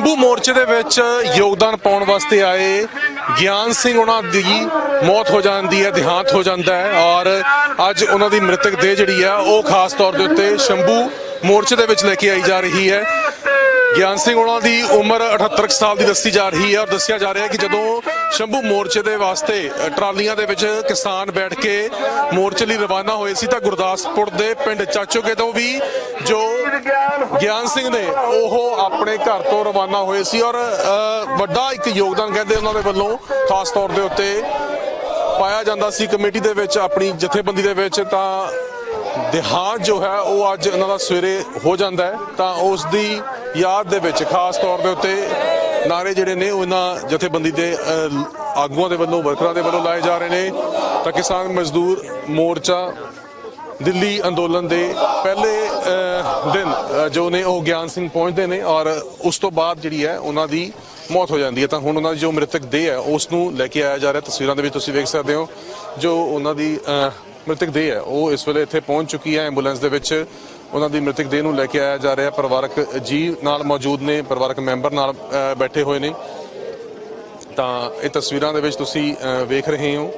ਸ਼ੰਭੂ ਮੋਰਚੇ ਦੇ ਵਿੱਚ ਯੋਗਦਾਨ ਪਾਉਣ ਵਾਸਤੇ ਆਏ ਗਿਆਨ ਸਿੰਘ ਉਹਨਾਂ ਦੀ ਮੌਤ ਹੋ ਜਾਂਦੀ ਹੈ, ਦੇਹਾਂਤ ਹੋ ਜਾਂਦਾ ਹੈ ਔਰ ਅੱਜ ਉਹਨਾਂ ਦੀ ਮ੍ਰਿਤਕ ਦੇਹ ਜਿਹੜੀ ਹੈ ਉਹ ਖਾਸ ਤੌਰ ਦੇ ਉੱਤੇ ਸ਼ੰਭੂ ਮੋਰਚੇ ਦੇ ਵਿੱਚ ਲੈ ਕੇ ਆਈ ਜਾ ਰਹੀ ਹੈ। ਗਿਆਨ ਸਿੰਘ ਉਹਨਾਂ ਦੀ ਉਮਰ 78 ਕੁ ਸਾਲ ਦੀ ਦੱਸੀ ਜਾ ਰਹੀ ਹੈ ਔਰ ਦੱਸਿਆ ਜਾ ਰਿਹਾ ਹੈ ਕਿ ਜਦੋਂ ਸ਼ੰਭੂ ਮੋਰਚੇ ਦੇ ਵਾਸਤੇ ਟਰਾਲੀਆਂ ਦੇ ਵਿੱਚ ਕਿਸਾਨ ਬੈਠ ਕੇ ਮੋਰਚੇ ਲਈ ਰਵਾਨਾ ਹੋਏ ਸੀ ਤਾਂ ਗੁਰਦਾਸਪੁਰ ਦੇ ਪਿੰਡ ਚਾਚੋਕੇ ਤੋਂ ਵੀ ਜੋ ਗਿਆਨ ਸਿੰਘ ਨੇ ਉਹ ਆਪਣੇ ਘਰ ਤੋਂ ਰਵਾਨਾ ਹੋਏ ਸੀ ਔਰ ਵੱਡਾ ਇੱਕ ਯੋਗਦਾਨ ਕਹਿੰਦੇ ਉਹਨਾਂ ਦੇ ਵੱਲੋਂ ਖਾਸ ਤੌਰ ਦੇ ਉੱਤੇ ਪਾਇਆ ਜਾਂਦਾ ਸੀ ਕਮੇਟੀ ਦੇ ਵਿੱਚ ਆਪਣੀ ਜਥੇਬੰਦੀ ਦੇ ਵਿੱਚ ਤਾਂ ਦੇਹਾਂਤ ਜੋ ਹੈ ਉਹ ਅੱਜ ਉਹਨਾਂ ਦਾ ਸਵੇਰੇ ਹੋ ਜਾਂਦਾ ਹੈ ਤਾਂ ਉਸ ਦੀ ਯਾਦ ਦੇ ਵਿੱਚ ਖਾਸ ਤੌਰ ਦੇ ਉੱਤੇ ਨਾਰੇ ਜਿਹੜੇ ਨੇ ਉਹ ਇਹਨਾਂ ਜਥੇਬੰਦੀ ਦੇ ਆਗੂਆਂ ਦੇ ਵੱਲੋਂ, ਵਰਕਰਾਂ ਦੇ ਵੱਲੋਂ ਲਾਏ ਜਾ ਰਹੇ ਨੇ। ਤਾਂ ਕਿਸਾਨ ਮਜ਼ਦੂਰ ਮੋਰਚਾ ਦਿੱਲੀ ਅੰਦੋਲਨ ਦੇ ਪਹਿਲੇ ਦਿਨ ਜੋ ਨੇ ਉਹ ਗਿਆਨ ਸਿੰਘ ਪਹੁੰਚਦੇ ਨੇ ਔਰ ਉਸ ਤੋਂ ਬਾਅਦ ਜਿਹੜੀ ਹੈ ਉਹਨਾਂ ਦੀ ਮੌਤ ਹੋ ਜਾਂਦੀ ਹੈ। ਤਾਂ ਹੁਣ ਉਹਨਾਂ ਦੀ ਜੋ ਮ੍ਰਿਤਕ ਦੇਹ ਹੈ, ਉਸ ਨੂੰ ਲੈ ਕੇ ਆਇਆ ਜਾ ਰਿਹਾ। ਤਸਵੀਰਾਂ ਦੇ ਵਿੱਚ ਤੁਸੀਂ ਵੇਖ ਸਕਦੇ ਹੋ ਜੋ ਉਹਨਾਂ ਦੀ ਮ੍ਰਿਤਕ ਦੇਹ ਹੈ, ਉਹ ਇਸ ਵੇਲੇ ਇੱਥੇ ਪਹੁੰਚ ਚੁੱਕੀ ਹੈ ਐਂਬੂਲੈਂਸ ਦੇ ਵਿੱਚ। ਉਹਨਾਂ ਦੀ ਮ੍ਰਿਤਕ ਦੇਹ ਨੂੰ ਲੈ ਕੇ ਆਇਆ ਜਾ ਰਿਹਾ। ਪਰਿਵਾਰਕ ਜੀ ਨਾਲ ਮੌਜੂਦ ਨੇ, ਪਰਿਵਾਰਕ ਮੈਂਬਰ ਨਾਲ ਬੈਠੇ ਹੋਏ ਨੇ। ਤਾਂ ਇਹ ਤਸਵੀਰਾਂ ਦੇ ਵਿੱਚ ਤੁਸੀਂ ਵੇਖ ਰਹੇ ਹੋ,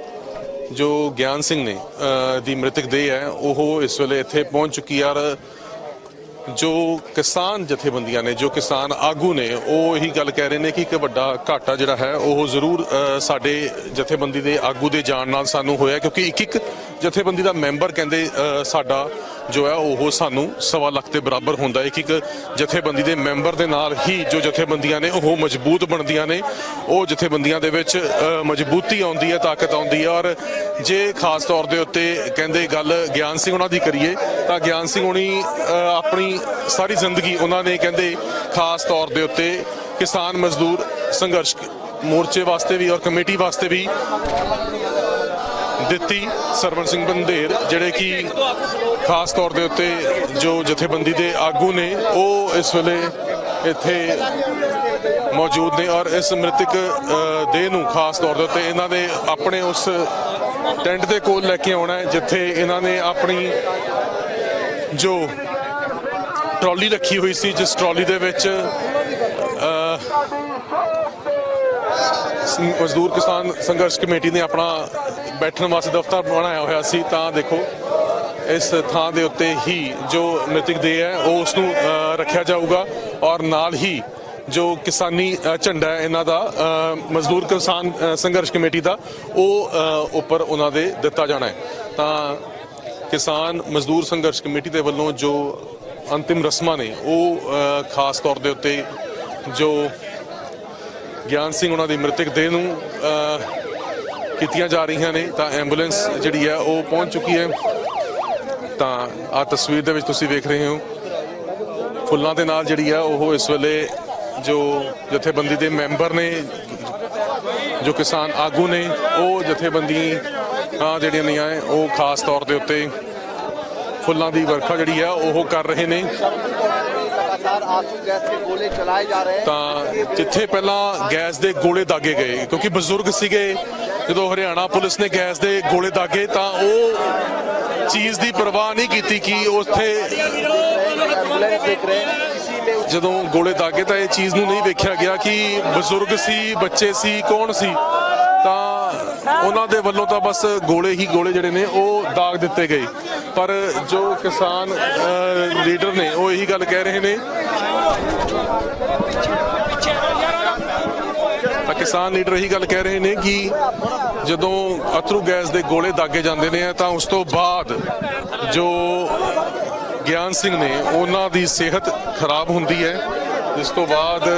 ਜੋ ਗਿਆਨ ਸਿੰਘ ਨੇ ਦੀ ਮ੍ਰਿਤਕ ਦੇਹ ਹੈ, ਉਹ ਇਸ ਵੇਲੇ ਇੱਥੇ ਪਹੁੰਚ ਚੁੱਕੀ ਹੈ। ਔਰ ਜੋ ਕਿਸਾਨ ਜਥੇਬੰਦੀਆਂ ਨੇ, ਜੋ ਕਿਸਾਨ ਆਗੂ ਨੇ, ਉਹ ਇਹੀ ਗੱਲ ਕਹਿ ਰਹੇ ਨੇ ਕਿ ਇੱਕ ਵੱਡਾ ਘਾਟਾ ਜਿਹੜਾ ਹੈ, ਉਹ ਜ਼ਰੂਰ ਸਾਡੇ ਜਥੇਬੰਦੀ ਦੇ ਆਗੂ ਦੇ ਜਾਣ ਨਾਲ ਸਾਨੂੰ ਹੋਇਆ ਕਿਉਂਕਿ ਇੱਕ ਇੱਕ ਜਥੇਬੰਦੀ ਦਾ ਮੈਂਬਰ ਕਹਿੰਦੇ ਸਾਡਾ ਜੋ ਹੈ, ਉਹ ਸਾਨੂੰ ਸਵਾ ਲੱਖ ਦੇ ਬਰਾਬਰ ਹੁੰਦਾ ਹੈ। ਇੱਕ ਇੱਕ ਜਥੇਬੰਦੀ ਦੇ ਮੈਂਬਰ ਦੇ ਨਾਲ ਹੀ ਜੋ ਜਥੇਬੰਦੀਆਂ ਨੇ, ਉਹ ਮਜ਼ਬੂਤ ਬਣਦੀਆਂ ਨੇ ਉਹ ਜਥੇਬੰਦੀਆਂ ਦੇ ਵਿੱਚ ਮਜ਼ਬੂਤੀ ਆਉਂਦੀ ਹੈ, ਤਾਕਤ ਆਉਂਦੀ ਹੈ ਔਰ ਜੇ ਖਾਸ ਤੌਰ ਦੇ ਉੱਤੇ ਕਹਿੰਦੇ ਗੱਲ ਗਿਆਨ ਸਿੰਘ ਉਹਨਾਂ ਦੀ ਕਰੀਏ, ਤਾਂ ਗਿਆਨ ਸਿੰਘ ਹੁਣੀ ਆਪਣੀ ਸਾਰੀ ਜ਼ਿੰਦਗੀ ਉਹਨਾਂ ਨੇ ਕਹਿੰਦੇ ਖਾਸ ਤੌਰ ਦੇ ਉੱਤੇ ਕਿਸਾਨ ਮਜ਼ਦੂਰ ਸੰਘਰਸ਼ ਮੋਰਚੇ ਵਾਸਤੇ ਵੀ ਔਰ ਕਮੇਟੀ ਵਾਸਤੇ ਵੀ ਦਿੱਤੀ ਸਰਵਣ ਸਿੰਘ ਬੰਦੇਰ, ਜਿਹੜੇ ਕਿ ਖਾਸ ਤੌਰ ਦੇ ਉੱਤੇ ਜੋ ਜਥੇਬੰਦੀ ਦੇ ਆਗੂ ਨੇ, ਉਹ ਇਸ ਵੇਲੇ ਇੱਥੇ ਮੌਜੂਦ ਨੇ ਔਰ ਇਸ ਮ੍ਰਿਤਕ ਦੇਹ ਨੂੰ ਖਾਸ ਤੌਰ ਦੇ ਉੱਤੇ ਇਹਨਾਂ ਦੇ ਆਪਣੇ ਉਸ ਟੈਂਟ ਦੇ ਕੋਲ ਲੈ ਕੇ ਆਉਣਾ ਹੈ, ਜਿੱਥੇ ਇਹਨਾਂ ਨੇ ਆਪਣੀ ਜੋ ਟਰਾਲੀ ਰੱਖੀ ਹੋਈ ਸੀ, ਜਿਸ ਟਰਾਲੀ ਦੇ ਵਿੱਚ ਮਜ਼ਦੂਰ ਕਿਸਾਨ ਸੰਘਰਸ਼ ਕਮੇਟੀ ਨੇ ਆਪਣਾ ਬੈਠਣ ਵਾਸਤੇ ਦਫ਼ਤਰ ਬਣਾਇਆ ਹੋਇਆ ਸੀ, ਤਾਂ ਦੇਖੋ, ਇਸ ਥਾਂ ਦੇ ਉੱਤੇ ਹੀ ਜੋ ਮ੍ਰਿਤਕ ਦੇਹ ਹੈ, ਉਹ ਉਸ ਨੂੰ ਰੱਖਿਆ ਜਾਊਗਾ ਔਰ ਨਾਲ ਹੀ ਜੋ ਕਿਸਾਨੀ ਝੰਡਾ ਹੈ, ਇਹਨਾਂ ਦਾ ਮਜ਼ਦੂਰ ਕਿਸਾਨ ਸੰਘਰਸ਼ ਕਮੇਟੀ ਦਾ, ਉਹ ਉੱਪਰ ਉਹਨਾਂ ਦੇ ਦਿੱਤਾ ਜਾਣਾ ਹੈ। ਤਾਂ ਕਿਸਾਨ ਮਜ਼ਦੂਰ ਸੰਘਰਸ਼ ਕਮੇਟੀ ਦੇ ਵੱਲੋਂ ਜੋ ਅੰਤਿਮ ਰਸਮਾਂ ਨੇ, ਉਹ ਖਾਸ ਤੌਰ ਦੇ ਉੱਤੇ ਜੋ ਗਿਆਨ ਸਿੰਘ ਉਹਨਾਂ ਦੀ ਮ੍ਰਿਤਕ ਦੇਹ ਨੂੰ ਕੀਤੀਆਂ ਜਾ ਰਹੀਆਂ ਨੇ ਤਾਂ ਐਂਬੂਲੈਂਸ ਜਿਹੜੀ ਹੈ ਉਹ ਪਹੁੰਚ ਚੁੱਕੀ ਹੈ। ਤਾਂ ਆ ਤਸਵੀਰ ਦੇ ਵਿੱਚ ਤੁਸੀਂ ਵੇਖ ਰਹੇ ਹੋ। ਫੁੱਲਾਂ ਦੇ ਨਾਲ ਜਿਹੜੀ ਹੈ ਉਹ ਇਸ ਵੇਲੇ ਜੋ ਜਥੇਬੰਦੀ ਦੇ ਮੈਂਬਰ ਨੇ ਜੋ ਕਿਸਾਨ ਆਗੂ ਨੇ ਉਹ ਜਥੇਬੰਦੀ ਆ ਜਿਹੜੀਆਂ ਨਹੀਂ ਆਏ ਉਹ ਖਾਸ ਤੌਰ ਦੇ ਉੱਤੇ ਫੁੱਲਾਂ ਦੀ ਵਰਖਾ ਜਿਹੜੀ ਹੈ ਉਹ ਕਰ ਰਹੇ ਨੇ। ਤਾਂ ਜਿੱਥੇ ਪਹਿਲਾਂ ਗੈਸ ਦੇ ਗੋਲੇ ਦਾਗੇ ਗਏ ਕਿਉਂਕਿ ਬਜ਼ੁਰਗ ਸੀਗੇ ਜਦੋਂ ਹਰਿਆਣਾ ਪੁਲਿਸ ਨੇ ਗੈਸ ਦੇ ਗੋਲੇ ਦਾਗੇ ਤਾਂ ਉਹ ਚੀਜ਼ ਦੀ ਪਰਵਾਹ ਨਹੀਂ ਕੀਤੀ ਕਿ ਉੱਥੇ ਜਦੋਂ ਗੋਲੇ ਦਾਗੇ ਤਾਂ ਇਹ ਚੀਜ਼ ਨੂੰ ਨਹੀਂ ਵੇਖਿਆ ਗਿਆ ਕਿ ਬਜ਼ੁਰਗ ਸੀ, ਬੱਚੇ ਸੀ, ਕੌਣ ਸੀ? ਤਾਂ ਉਹਨਾਂ ਦੇ ਵੱਲੋਂ ਤਾਂ ਬਸ ਗੋਲੇ ਹੀ ਗੋਲੇ ਜਿਹੜੇ ਨੇ ਉਹ ਦਾਗ ਦਿੱਤੇ ਗਏ। ਪਰ ਜੋ ਕਿਸਾਨ ਲੀਡਰ ਨੇ ਉਹ ਇਹੀ ਗੱਲ ਕਹਿ ਰਹੇ ਨੇ। ਤਾਂ ਕਿਸਾਨ ਲੀਡਰ ਇਹੀ ਗੱਲ ਕਹਿ ਰਹੇ ਨੇ ਕਿ ਜਦੋਂ ਅਥਰੂ ਗੈਸ ਦੇ ਗੋਲੇ ਦਾਗੇ ਜਾਂਦੇ ਨੇ, ਤਾਂ ਉਸ ਤੋਂ ਬਾਅਦ ਜੋ ਗਿਆਨ ਸਿੰਘ ਨੇ, ਉਹਨਾਂ ਦੀ ਸਿਹਤ ਖਰਾਬ ਹੁੰਦੀ ਹੈ। ਜਿਸ ਤੋਂ ਬਾਅਦ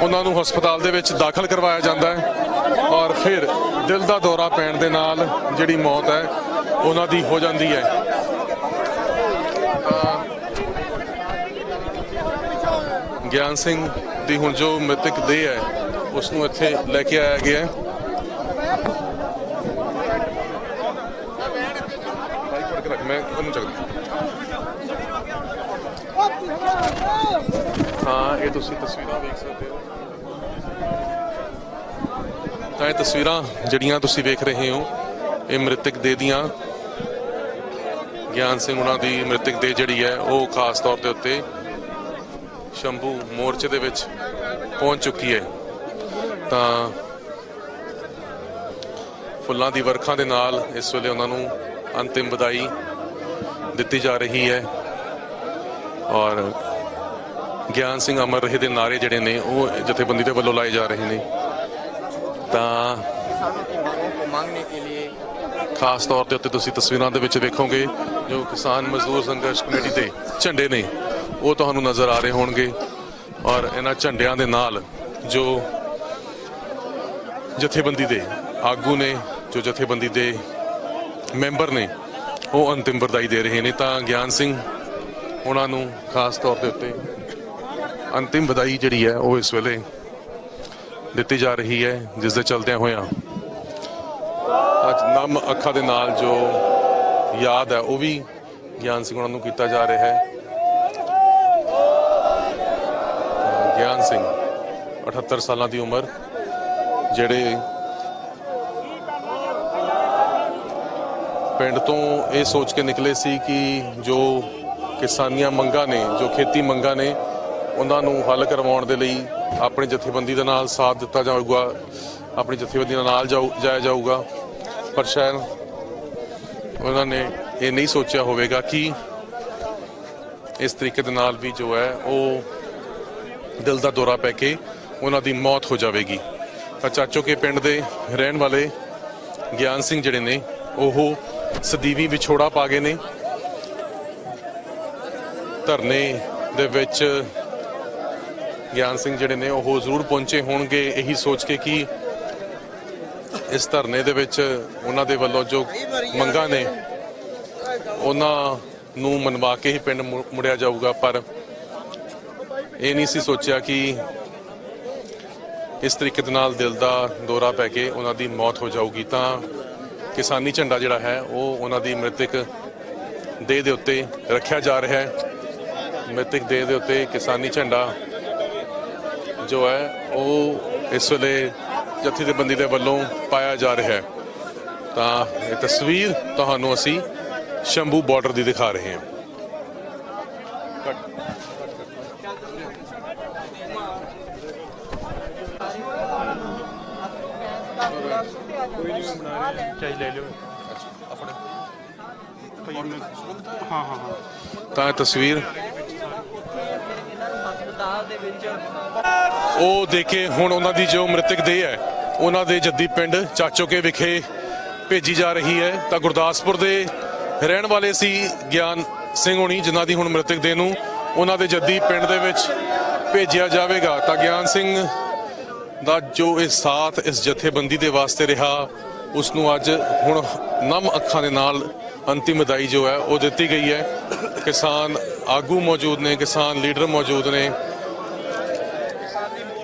ਉਹਨਾਂ ਨੂੰ ਹਸਪਤਾਲ ਦੇ ਵਿੱਚ ਦਾਖਲ ਕਰਵਾਇਆ ਜਾਂਦਾ ਹੈ ਔਰ ਫਿਰ ਦਿਲ ਦਾ ਦੌਰਾ ਪੈਣ ਦੇ ਨਾਲ ਜਿਹੜੀ ਮੌਤ ਹੈ, ਉਹਨਾਂ ਦੀ ਹੋ ਜਾਂਦੀ ਹੈ। ਗਿਆਨ ਸਿੰਘ ਦੀ ਹੁਣ ਜੋ ਮ੍ਰਿਤਕ ਦੇਹ ਹੈ ਉਸ ਨੂੰ ਇੱਥੇ ਲੈ ਕੇ ਆਇਆ ਗਿਆ ਹੈ। ਮੈਂ ਉਹਨੂੰ ਚੱਕਦਾ ਹਾਂ। ਇਹ ਤੁਸੀਂ ਤਸਵੀਰਾਂ ਵੇਖ ਸਕਦੇ ਹੋ। ਤਾਂ ਇਹ ਤਸਵੀਰਾਂ ਜਿਹੜੀਆਂ ਤੁਸੀਂ ਵੇਖ ਰਹੇ ਹੋ, ਇਹ ਮ੍ਰਿਤਕ ਦੇ ਦੀਆਂ। ਗਿਆਨ ਸਿੰਘ ਉਹਨਾਂ ਦੀ ਮ੍ਰਿਤਕ ਦੇ ਜਿਹੜੀ ਹੈ, ਉਹ ਖਾਸ ਤੌਰ ਦੇ ਉੱਤੇ ਸ਼ੰਭੂ ਮੋਰਚੇ ਦੇ ਵਿੱਚ ਪਹੁੰਚ ਚੁੱਕੀ ਹੈ। ਤਾਂ ਫੁੱਲਾਂ ਦੀ ਵਰਖਾ ਦੇ ਨਾਲ ਇਸ ਵੇਲੇ ਉਹਨਾਂ ਨੂੰ ਅੰਤਿਮ ਵਿਦਾਈ ਦਿੱਤੀ ਜਾ ਰਹੀ ਹੈ। ਔਰ ਗਿਆਨ ਸਿੰਘ ਅਮਰ ਰਹੇ ਦੇ ਨਾਰੇ ਜਿਹੜੇ ਨੇ, ਉਹ ਜਥੇਬੰਦੀ ਦੇ ਵੱਲੋਂ ਲਾਏ ਜਾ ਰਹੇ ਨੇ। ਤਾਂ ਖਾਸ ਤੌਰ ਤੇ ਉੱਤੇ ਤੁਸੀਂ ਤਸਵੀਰਾਂ ਦੇ ਵਿੱਚ ਵੇਖੋਗੇ, ਜੋ ਕਿਸਾਨ ਮਜ਼ਦੂਰ ਸੰਘਰਸ਼ ਕਮੇਟੀ ਦੇ ਝੰਡੇ ਨੇ, ਉਹ ਤੁਹਾਨੂੰ ਨਜ਼ਰ ਆ ਰਹੇ ਹੋਣਗੇ। ਔਰ ਇਹਨਾਂ ਝੰਡਿਆਂ ਦੇ ਨਾਲ ਜੋ ਜਥੇਬੰਦੀ ਦੇ ਆਗੂ ਨੇ, ਜੋ ਜਥੇਬੰਦੀ ਦੇ ਮੈਂਬਰ ਨੇ, ਉਹ ਅੰਤਿਮ ਵਰਦਾਈ ਦੇ ਰਹੇ ਨੇ। ਤਾਂ ਗਿਆਨ ਸਿੰਘ ਉਹਨਾਂ ਨੂੰ ਖਾਸ ਤੌਰ ਦੇ ਉੱਤੇ ਅੰਤਿਮ ਵਧਾਈ ਜਿਹੜੀ ਹੈ, ਉਹ ਇਸ ਵੇਲੇ ਦਿੱਤੀ ਜਾ ਰਹੀ ਹੈ, ਜਿਸ ਦੇ ਚਲਦਿਆਂ ਹੋਇਆਂ ਅੱਜ ਨਮ ਅੱਖਾਂ ਦੇ ਨਾਲ ਜੋ ਯਾਦ ਹੈ, ਉਹ ਵੀ ਗਿਆਨ ਸਿੰਘ ਉਹਨਾਂ ਨੂੰ ਕੀਤਾ ਜਾ ਰਿਹਾ ਹੈ। ਗਿਆਨ ਸਿੰਘ 78 ਸਾਲਾਂ ਦੀ ਉਮਰ ਜਿਹੜੇ ਪਿੰਡ ਤੋਂ ਇਹ ਸੋਚ ਕੇ ਨਿਕਲੇ ਸੀ ਕਿ ਜੋ ਕਿਸਾਨੀਆਂ ਮੰਗਾਂ ਨੇ, ਜੋ ਖੇਤੀ ਮੰਗਾਂ ਨੇ, ਉਹਨਾਂ ਨੂੰ ਹੱਲ ਕਰਵਾਉਣ ਦੇ ਲਈ ਆਪਣੀ ਜਥੇਬੰਦੀ ਦੇ ਨਾਲ ਸਾਥ ਦਿੱਤਾ ਜਾਊਗਾ, ਆਪਣੀ ਜਥੇਬੰਦੀ ਨਾਲ ਜਾਊ- ਜਾਇਆ ਜਾਊਗਾ। ਪਰ ਸ਼ਾਇਦ ਉਹਨਾਂ ਨੇ ਇਹ ਨਹੀਂ ਸੋਚਿਆ ਹੋਵੇਗਾ ਕਿ ਇਸ ਤਰੀਕੇ ਦੇ ਨਾਲ ਵੀ ਜੋ ਹੈ ਉਹ ਦਿਲ ਦਾ ਦੌਰਾ ਪੈ ਕੇ ਉਹਨਾਂ ਦੀ ਮੌਤ ਹੋ ਜਾਵੇਗੀ। ਚਾਚੋ ਕੇ ਪਿੰਡ ਦੇ ਰਹਿਣ ਵਾਲੇ ਗਿਆਨ ਸਿੰਘ ਜਿਹੜੇ ਨੇ, ਉਹ ਸਦੀਵੀ ਵਿਛੋੜਾ ਪਾ ਗਏ ਨੇ। ਧਰਨੇ ਦੇ ਵਿੱਚ ਗਿਆਨ ਸਿੰਘ ਜਿਹੜੇ ਨੇ, ਉਹ ਜ਼ਰੂਰ ਪਹੁੰਚੇ ਹੋਣਗੇ। ਇਹੀ ਸੋਚ ਕੇ ਕਿ ਇਸ ਧਰਨੇ ਦੇ ਵਿੱਚ ਉਹਨਾਂ ਦੇ ਵੱਲੋਂ ਜੋ ਮੰਗਾਂ ਨੇ, ਉਹਨਾਂ ਨੂੰ ਮਨਵਾ ਕੇ ਹੀ ਪਿੰਡ ਮੁੜਿਆ ਜਾਊਗਾ। ਪਰ ਇਹ ਨਹੀਂ ਸੀ ਸੋਚਿਆ ਕਿ ਇਸ ਤਰੀਕੇ ਦੇ ਨਾਲ ਦਿਲ ਦਾ ਦੌਰਾ ਪੈ ਕੇ ਉਹਨਾਂ ਦੀ ਮੌਤ ਹੋ ਜਾਊਗੀ ਤਾਂ ਕਿਸਾਨੀ ਝੰਡਾ ਜਿਹੜਾ ਹੈ, ਉਹ ਉਹਨਾਂ ਦੀ ਮ੍ਰਿਤਕ ਦੇਹ ਦੇ ਉੱਤੇ ਰੱਖਿਆ ਜਾ ਰਿਹਾ ਹੈ। ਮ੍ਰਿਤਕ ਦੇਹ ਦੇ ਉੱਤੇ ਕਿਸਾਨੀ ਝੰਡਾ ਜੋ ਹੈ, ਉਹ ਇਸ ਵੇਲੇ ਜਥੇਬੰਦੀ ਦੇ ਵੱਲੋਂ ਪਾਇਆ ਜਾ ਰਿਹਾ ਹੈ। ਤਾਂ ਇਹ ਤਸਵੀਰ ਤੁਹਾਨੂੰ ਅਸੀਂ ਸ਼ੰਭੂ ਬਾਰਡਰ ਦੀ ਦਿਖਾ ਰਹੇ ਹਾਂ। ਚਾਹੀ ਲੈ ਲਿਓ ਹਾਂ ਹਾਂ ਹਾਂ ਤਾਂ ਇਹ ਤਸਵੀਰ ਉਹ ਦੇਖੇ ਹੁਣ ਉਹਨਾਂ ਦੀ ਜੋ ਮ੍ਰਿਤਕ ਦੇਹ ਹੈ, ਉਹਨਾਂ ਦੇ ਜੱਦੀ ਪਿੰਡ ਚਾਚੋਕੇ ਵਿਖੇ ਭੇਜੀ ਜਾ ਰਹੀ ਹੈ। ਤਾਂ ਗੁਰਦਾਸਪੁਰ ਦੇ ਰਹਿਣ ਵਾਲੇ ਸੀ ਗਿਆਨ ਸਿੰਘ ਹੋਣੀ, ਜਿਨ੍ਹਾਂ ਦੀ ਹੁਣ ਮ੍ਰਿਤਕ ਦੇਹ ਨੂੰ ਉਹਨਾਂ ਦੇ ਜੱਦੀ ਪਿੰਡ ਦੇ ਵਿੱਚ ਭੇਜਿਆ ਜਾਵੇਗਾ। ਤਾਂ ਗਿਆਨ ਸਿੰਘ ਦਾ ਜੋ ਇਹ ਸਾਥ ਇਸ ਜਥੇਬੰਦੀ ਦੇ ਵਾਸਤੇ ਰਿਹਾ ਉਸ ਨੂੰ ਅੱਜ ਹੁਣ ਨਮ ਅੱਖਾਂ ਦੇ ਨਾਲ ਅੰਤਿਮ ਵਿਦਾਈ ਜੋ ਹੈ, ਉਹ ਦਿੱਤੀ ਗਈ ਹੈ। ਕਿਸਾਨ ਆਗੂ ਮੌਜੂਦ ਨੇ, ਕਿਸਾਨ ਲੀਡਰ ਮੌਜੂਦ ਨੇ।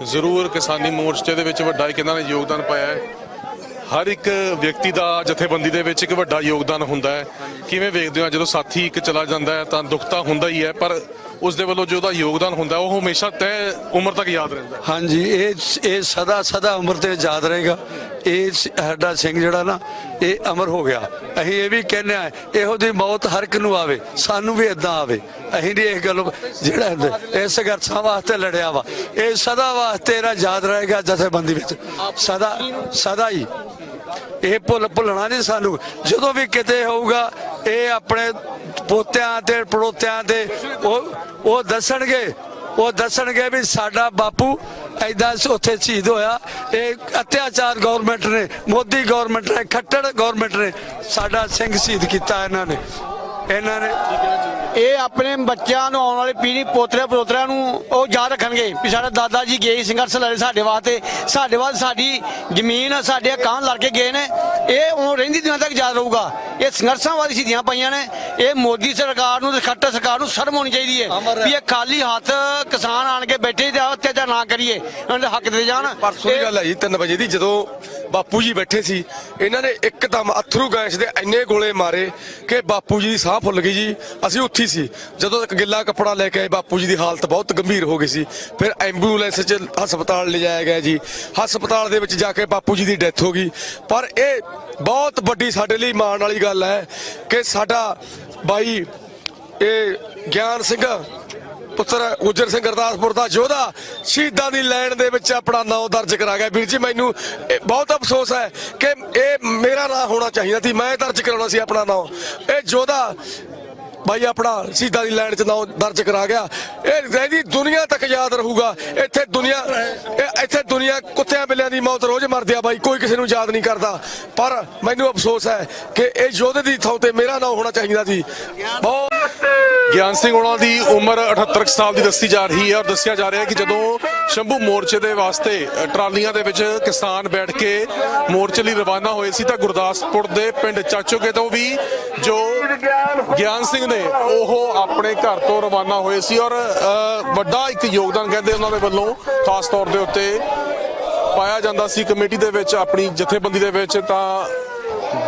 ਜ਼ਰੂਰ ਕਿਸਾਨੀ ਮੋਰਚੇ ਦੇ ਵਿੱਚ ਵੱਡਾ ਇੱਕ ਇਹਨਾਂ ਨੇ ਯੋਗਦਾਨ ਪਾਇਆ ਹੈ। ਹਰ ਇੱਕ ਵਿਅਕਤੀ ਦਾ ਜਥੇਬੰਦੀ ਦੇ ਵਿੱਚ ਇੱਕ ਵੱਡਾ ਯੋਗਦਾਨ ਹੁੰਦਾ ਹੈ। ਕਿਵੇਂ ਵੇਖਦੇ ਹੋ, ਜਦੋਂ ਸਾਥੀ ਇੱਕ ਚਲਾ ਜਾਂਦਾ ਹੈ, ਤਾਂ ਦੁੱਖ ਤਾਂ ਹੁੰਦਾ ਹੀ ਹੈ, ਪਰ ਉਸ ਦੇ ਵੱਲੋਂ ਜੋ ਉਹਦਾ ਯੋਗਦਾਨ ਹੁੰਦਾ ਉਹ ਹਮੇਸ਼ਾ ਤੈਅ ਉਮਰ ਤੱਕ ਯਾਦ ਰਹਿੰਦਾ ਹੈ। ਹਾਂਜੀ ਇਹ ਇਹ ਸਦਾ ਸਦਾ ਉਮਰ ਤੇ ਯਾਦ ਰਹੇਗਾ। ਇਹ ਸਾਡਾ ਸਿੰਘ ਜਿਹੜਾ ਨਾ ਇਹ ਅਮਰ ਹੋ ਗਿਆ। ਅਸੀਂ ਇਹ ਵੀ ਕਹਿੰਦੇ ਆ ਇਹੋ ਦੀ ਮੌਤ ਹਰ ਇੱਕ ਨੂੰ ਆਵੇ ਸਾਨੂੰ ਵੀ ਇਦਾਂ ਆਵੇ। ਅਸੀਂ ਨਹੀਂ ਇਸ ਗੱਲ ਜਿਹੜਾ ਇਹ ਸੰਘਰਸ਼ਾਂ ਵਾਸਤੇ ਲੜਿਆ ਵਾ। ਇਹ ਸਦਾ ਵਾਸਤੇ ਇਹਦਾ ਯਾਦ ਰਹੇਗਾ ਜਥੇਬੰਦੀ ਵਿੱਚ। ਸਦਾ ਸਦਾ ਹੀ। ਇਹ ਭੁੱਲ ਭੁੱਲਣਾ ਨਹੀਂ ਸਾਨੂੰ। ਜਦੋਂ ਵੀ ਕਿਤੇ ਹੋਊਗਾ, ਇਹ ਆਪਣੇ ਪੋਤਿਆਂ ਤੇ, ਪੜੋਤਿਆਂ ਤੇ, ਉਹ ਉਹ ਦੱਸਣਗੇ। ਉਹ ਦੱਸਣਗੇ ਵੀ ਸਾਡਾ ਬਾਪੂ ਐਦਾਂ ਉੱਥੇ ਸ਼ਹੀਦ ਹੋਇਆ। ਇਹ ਅਤਿਆਚਾਰ ਗਵਰਨਮੈਂਟ ਨੇ, ਮੋਦੀ ਗਵਰਨਮੈਂਟ ਨੇ, ਖੱਟੜ ਗਵਰਨਮੈਂਟ ਨੇ ਸਾਡਾ ਸਿੰਘ ਸ਼ਹੀਦ ਕੀਤਾ ਇਹਨਾਂ ਨੇ। ਇਹਨਾਂ ਨੇ ਇਹ ਆਪਣੇ ਬੱਚਿਆਂ ਨੂੰ ਆਉਣ ਵਾਲੀ ਪੀੜ੍ਹੀ ਪੋਤਰੇ ਪੋਤਰਿਆਂ ਨੂੰ ਉਹ ਯਾਦ ਰੱਖਣਗੇ ਵੀ ਸਾਡੇ ਦਾਦਾ ਜੀ ਗਏ ਸੀ ਸੰਘਰਸ਼ ਲੜੇ ਸਾਡੇ ਵਾਸਤੇ। ਸਾਡੇ ਵਾਸਤੇ ਸਾਡੀ ਜ਼ਮੀਨ ਸਾਡੇ ਕਾਂ ਲੜ ਕੇ ਗਏ ਨੇ। ਇਹ ਉਹ ਰਹਿੰਦੀ ਦਿਨਾਂ ਤੱਕ ਯਾਦ ਰਹੂਗਾ। ਇਹ ਸੰਘਰਸ਼ਾਂ ਵਾਲੀ ਸਿੱਧੀਆਂ ਪਈਆਂ ਨੇ। ਇਹ ਮੋਦੀ ਸਰਕਾਰ ਨੂੰ ਤੇ ਖੱਟਰ ਸਰਕਾਰ ਨੂੰ ਸ਼ਰਮ ਹੋਣੀ ਚਾਹੀਦੀ ਹੈ ਵੀ ਇਹ ਖਾਲੀ ਹੱਥ ਕਿਸਾਨ ਆਣ ਕੇ ਬੈਠੇ ਤੇ ਅਤਿਆਚਾਰ ਨਾ ਕਰੀਏ। ਉਹਨਾਂ ਦੇ ਹੱਕ ਦੇ ਜਾਣ। ਪਰਸੋਂ ਦੀ ਗੱਲ ਹੈ ਜੀ 3 ਵਜੇ ਦੀ ਜਦੋਂ ਬਾਪੂ ਜੀ ਬੈਠੇ ਸੀ ਇਹਨਾਂ ਨੇ ਇੱਕਦਮ ਅਥਰੂ ਗੈਸ ਦੇ ਇੰਨੇ ਗੋਲੇ ਮਾਰੇ ਕਿ ਬਾਪੂ ਜੀ ਦੀ ਸਾਹ ਫੁੱਲ ਗਈ ਜੀ। ਅਸੀਂ ਉੱਥੀ ਸੀ। ਜਦੋਂ ਇੱਕ ਗਿੱਲਾ ਕੱਪੜਾ ਲੈ ਕੇ ਆਏ, ਬਾਪੂ ਜੀ ਦੀ ਹਾਲਤ ਬਹੁਤ ਗੰਭੀਰ ਹੋ ਗਈ ਸੀ। ਫਿਰ ਐਂਬੂਲੈਂਸ 'ਚ ਹਸਪਤਾਲ ਲਿਜਾਇਆ ਗਿਆ ਜੀ। ਹਸਪਤਾਲ ਦੇ ਵਿੱਚ ਜਾ ਕੇ ਬਾਪੂ ਜੀ ਦੀ ਡੈਥ ਹੋ ਗਈ। ਪਰ ਇਹ ਬਹੁਤ ਵੱਡੀ ਸਾਡੇ ਲਈ ਮਾਣ ਵਾਲੀ ਗੱਲ ਹੈ ਕਿ ਸਾਡਾ ਬਾਈ, ਇਹ ਗਿਆਨ ਸਿੰਘ ਪੁੱਤਰ ਗੁਜਰ ਸਿੰਘ ਗੁਰਦਾਸਪੁਰ ਦਾ ਯੋਧਾ ਸ਼ਹੀਦਾਂ ਦੀ ਲਾਈਨ ਦੇ ਵਿੱਚ ਆਪਣਾ ਨਾਮ ਦਰਜ ਕਰਾ ਗਿਆ। ਵੀਰ ਜੀ, ਮੈਨੂੰ ਇਹ ਬਹੁਤ ਅਫਸੋਸ ਹੈ ਕਿ ਇਹ ਮੇਰਾ ਨਾਂ ਹੋਣਾ ਚਾਹੀਦਾ ਸੀ, ਮੈਂ ਦਰਜ ਕਰਾਉਣਾ ਸੀ ਆਪਣਾ ਨਾਮ। ਇਹ ਯੋਧਾ ਭਾਈ ਆਪਣਾ ਸ਼ਹੀਦਾਂ ਦੀ ਲਾਈਨ 'ਚ ਨਾਮ ਦਰਜ ਕਰਾ ਗਿਆ। ਇਹ ਰਹਿਦੀ ਦੁਨੀਆ ਤੱਕ ਯਾਦ ਰਹੂਗਾ। ਇੱਥੇ ਦੁਨੀਆ, ਇਹ- ਇੱਥੇ ਦੁਨੀਆ ਕੁੱਤਿਆਂ ਬਿੱਲਿਆਂ ਦੀ ਮੌਤ ਰੋਜ਼ ਮਰਦੀ ਆ ਬਾਈ, ਕੋਈ ਕਿਸੇ ਨੂੰ ਯਾਦ ਨਹੀਂ ਕਰਦਾ। ਪਰ ਮੈਨੂੰ ਅਫਸੋਸ ਹੈ ਕਿ ਇਹ ਯੋਧੇ ਦੀ ਥਾਂ ਤੇ ਮੇਰਾ ਨਾਮ ਹੋਣਾ ਚਾਹੀਦਾ ਸੀ। ਬਹੁਤ ਗਿਆਨ ਸਿੰਘ ਉਹਨਾਂ ਦੀ ਉਮਰ 78 ਕੁ ਸਾਲ ਦੀ ਦੱਸੀ ਜਾ ਰਹੀ ਹੈ ਔਰ ਦੱਸਿਆ ਜਾ ਰਿਹਾ ਹੈ ਕਿ ਜਦੋਂ ਸ਼ੰਭੂ ਮੋਰਚੇ ਦੇ ਵਾਸਤੇ ਟਰਾਲੀਆਂ ਦੇ ਵਿੱਚ ਕਿਸਾਨ ਬੈਠ ਕੇ ਮੋਰਚੇ ਲਈ ਰਵਾਨਾ ਹੋਏ ਸੀ ਤਾਂ ਗੁਰਦਾਸਪੁਰ ਦੇ ਪਿੰਡ ਚਾਚੋਕੇ ਤੋਂ ਵੀ ਜੋ ਗਿਆਨ ਸਿੰਘ ਨੇ ਉਹ ਆਪਣੇ ਘਰ ਤੋਂ ਰਵਾਨਾ ਹੋਏ ਸੀ ਔਰ ਵੱਡਾ ਇੱਕ ਯੋਗਦਾਨ ਕਹਿੰਦੇ ਉਹਨਾਂ ਦੇ ਵੱਲੋਂ ਖਾਸ ਤੌਰ ਦੇ ਉੱਤੇ ਪਾਇਆ ਜਾਂਦਾ ਸੀ ਕਮੇਟੀ ਦੇ ਵਿੱਚ, ਆਪਣੀ ਜਥੇਬੰਦੀ ਦੇ ਵਿੱਚ ਤਾਂ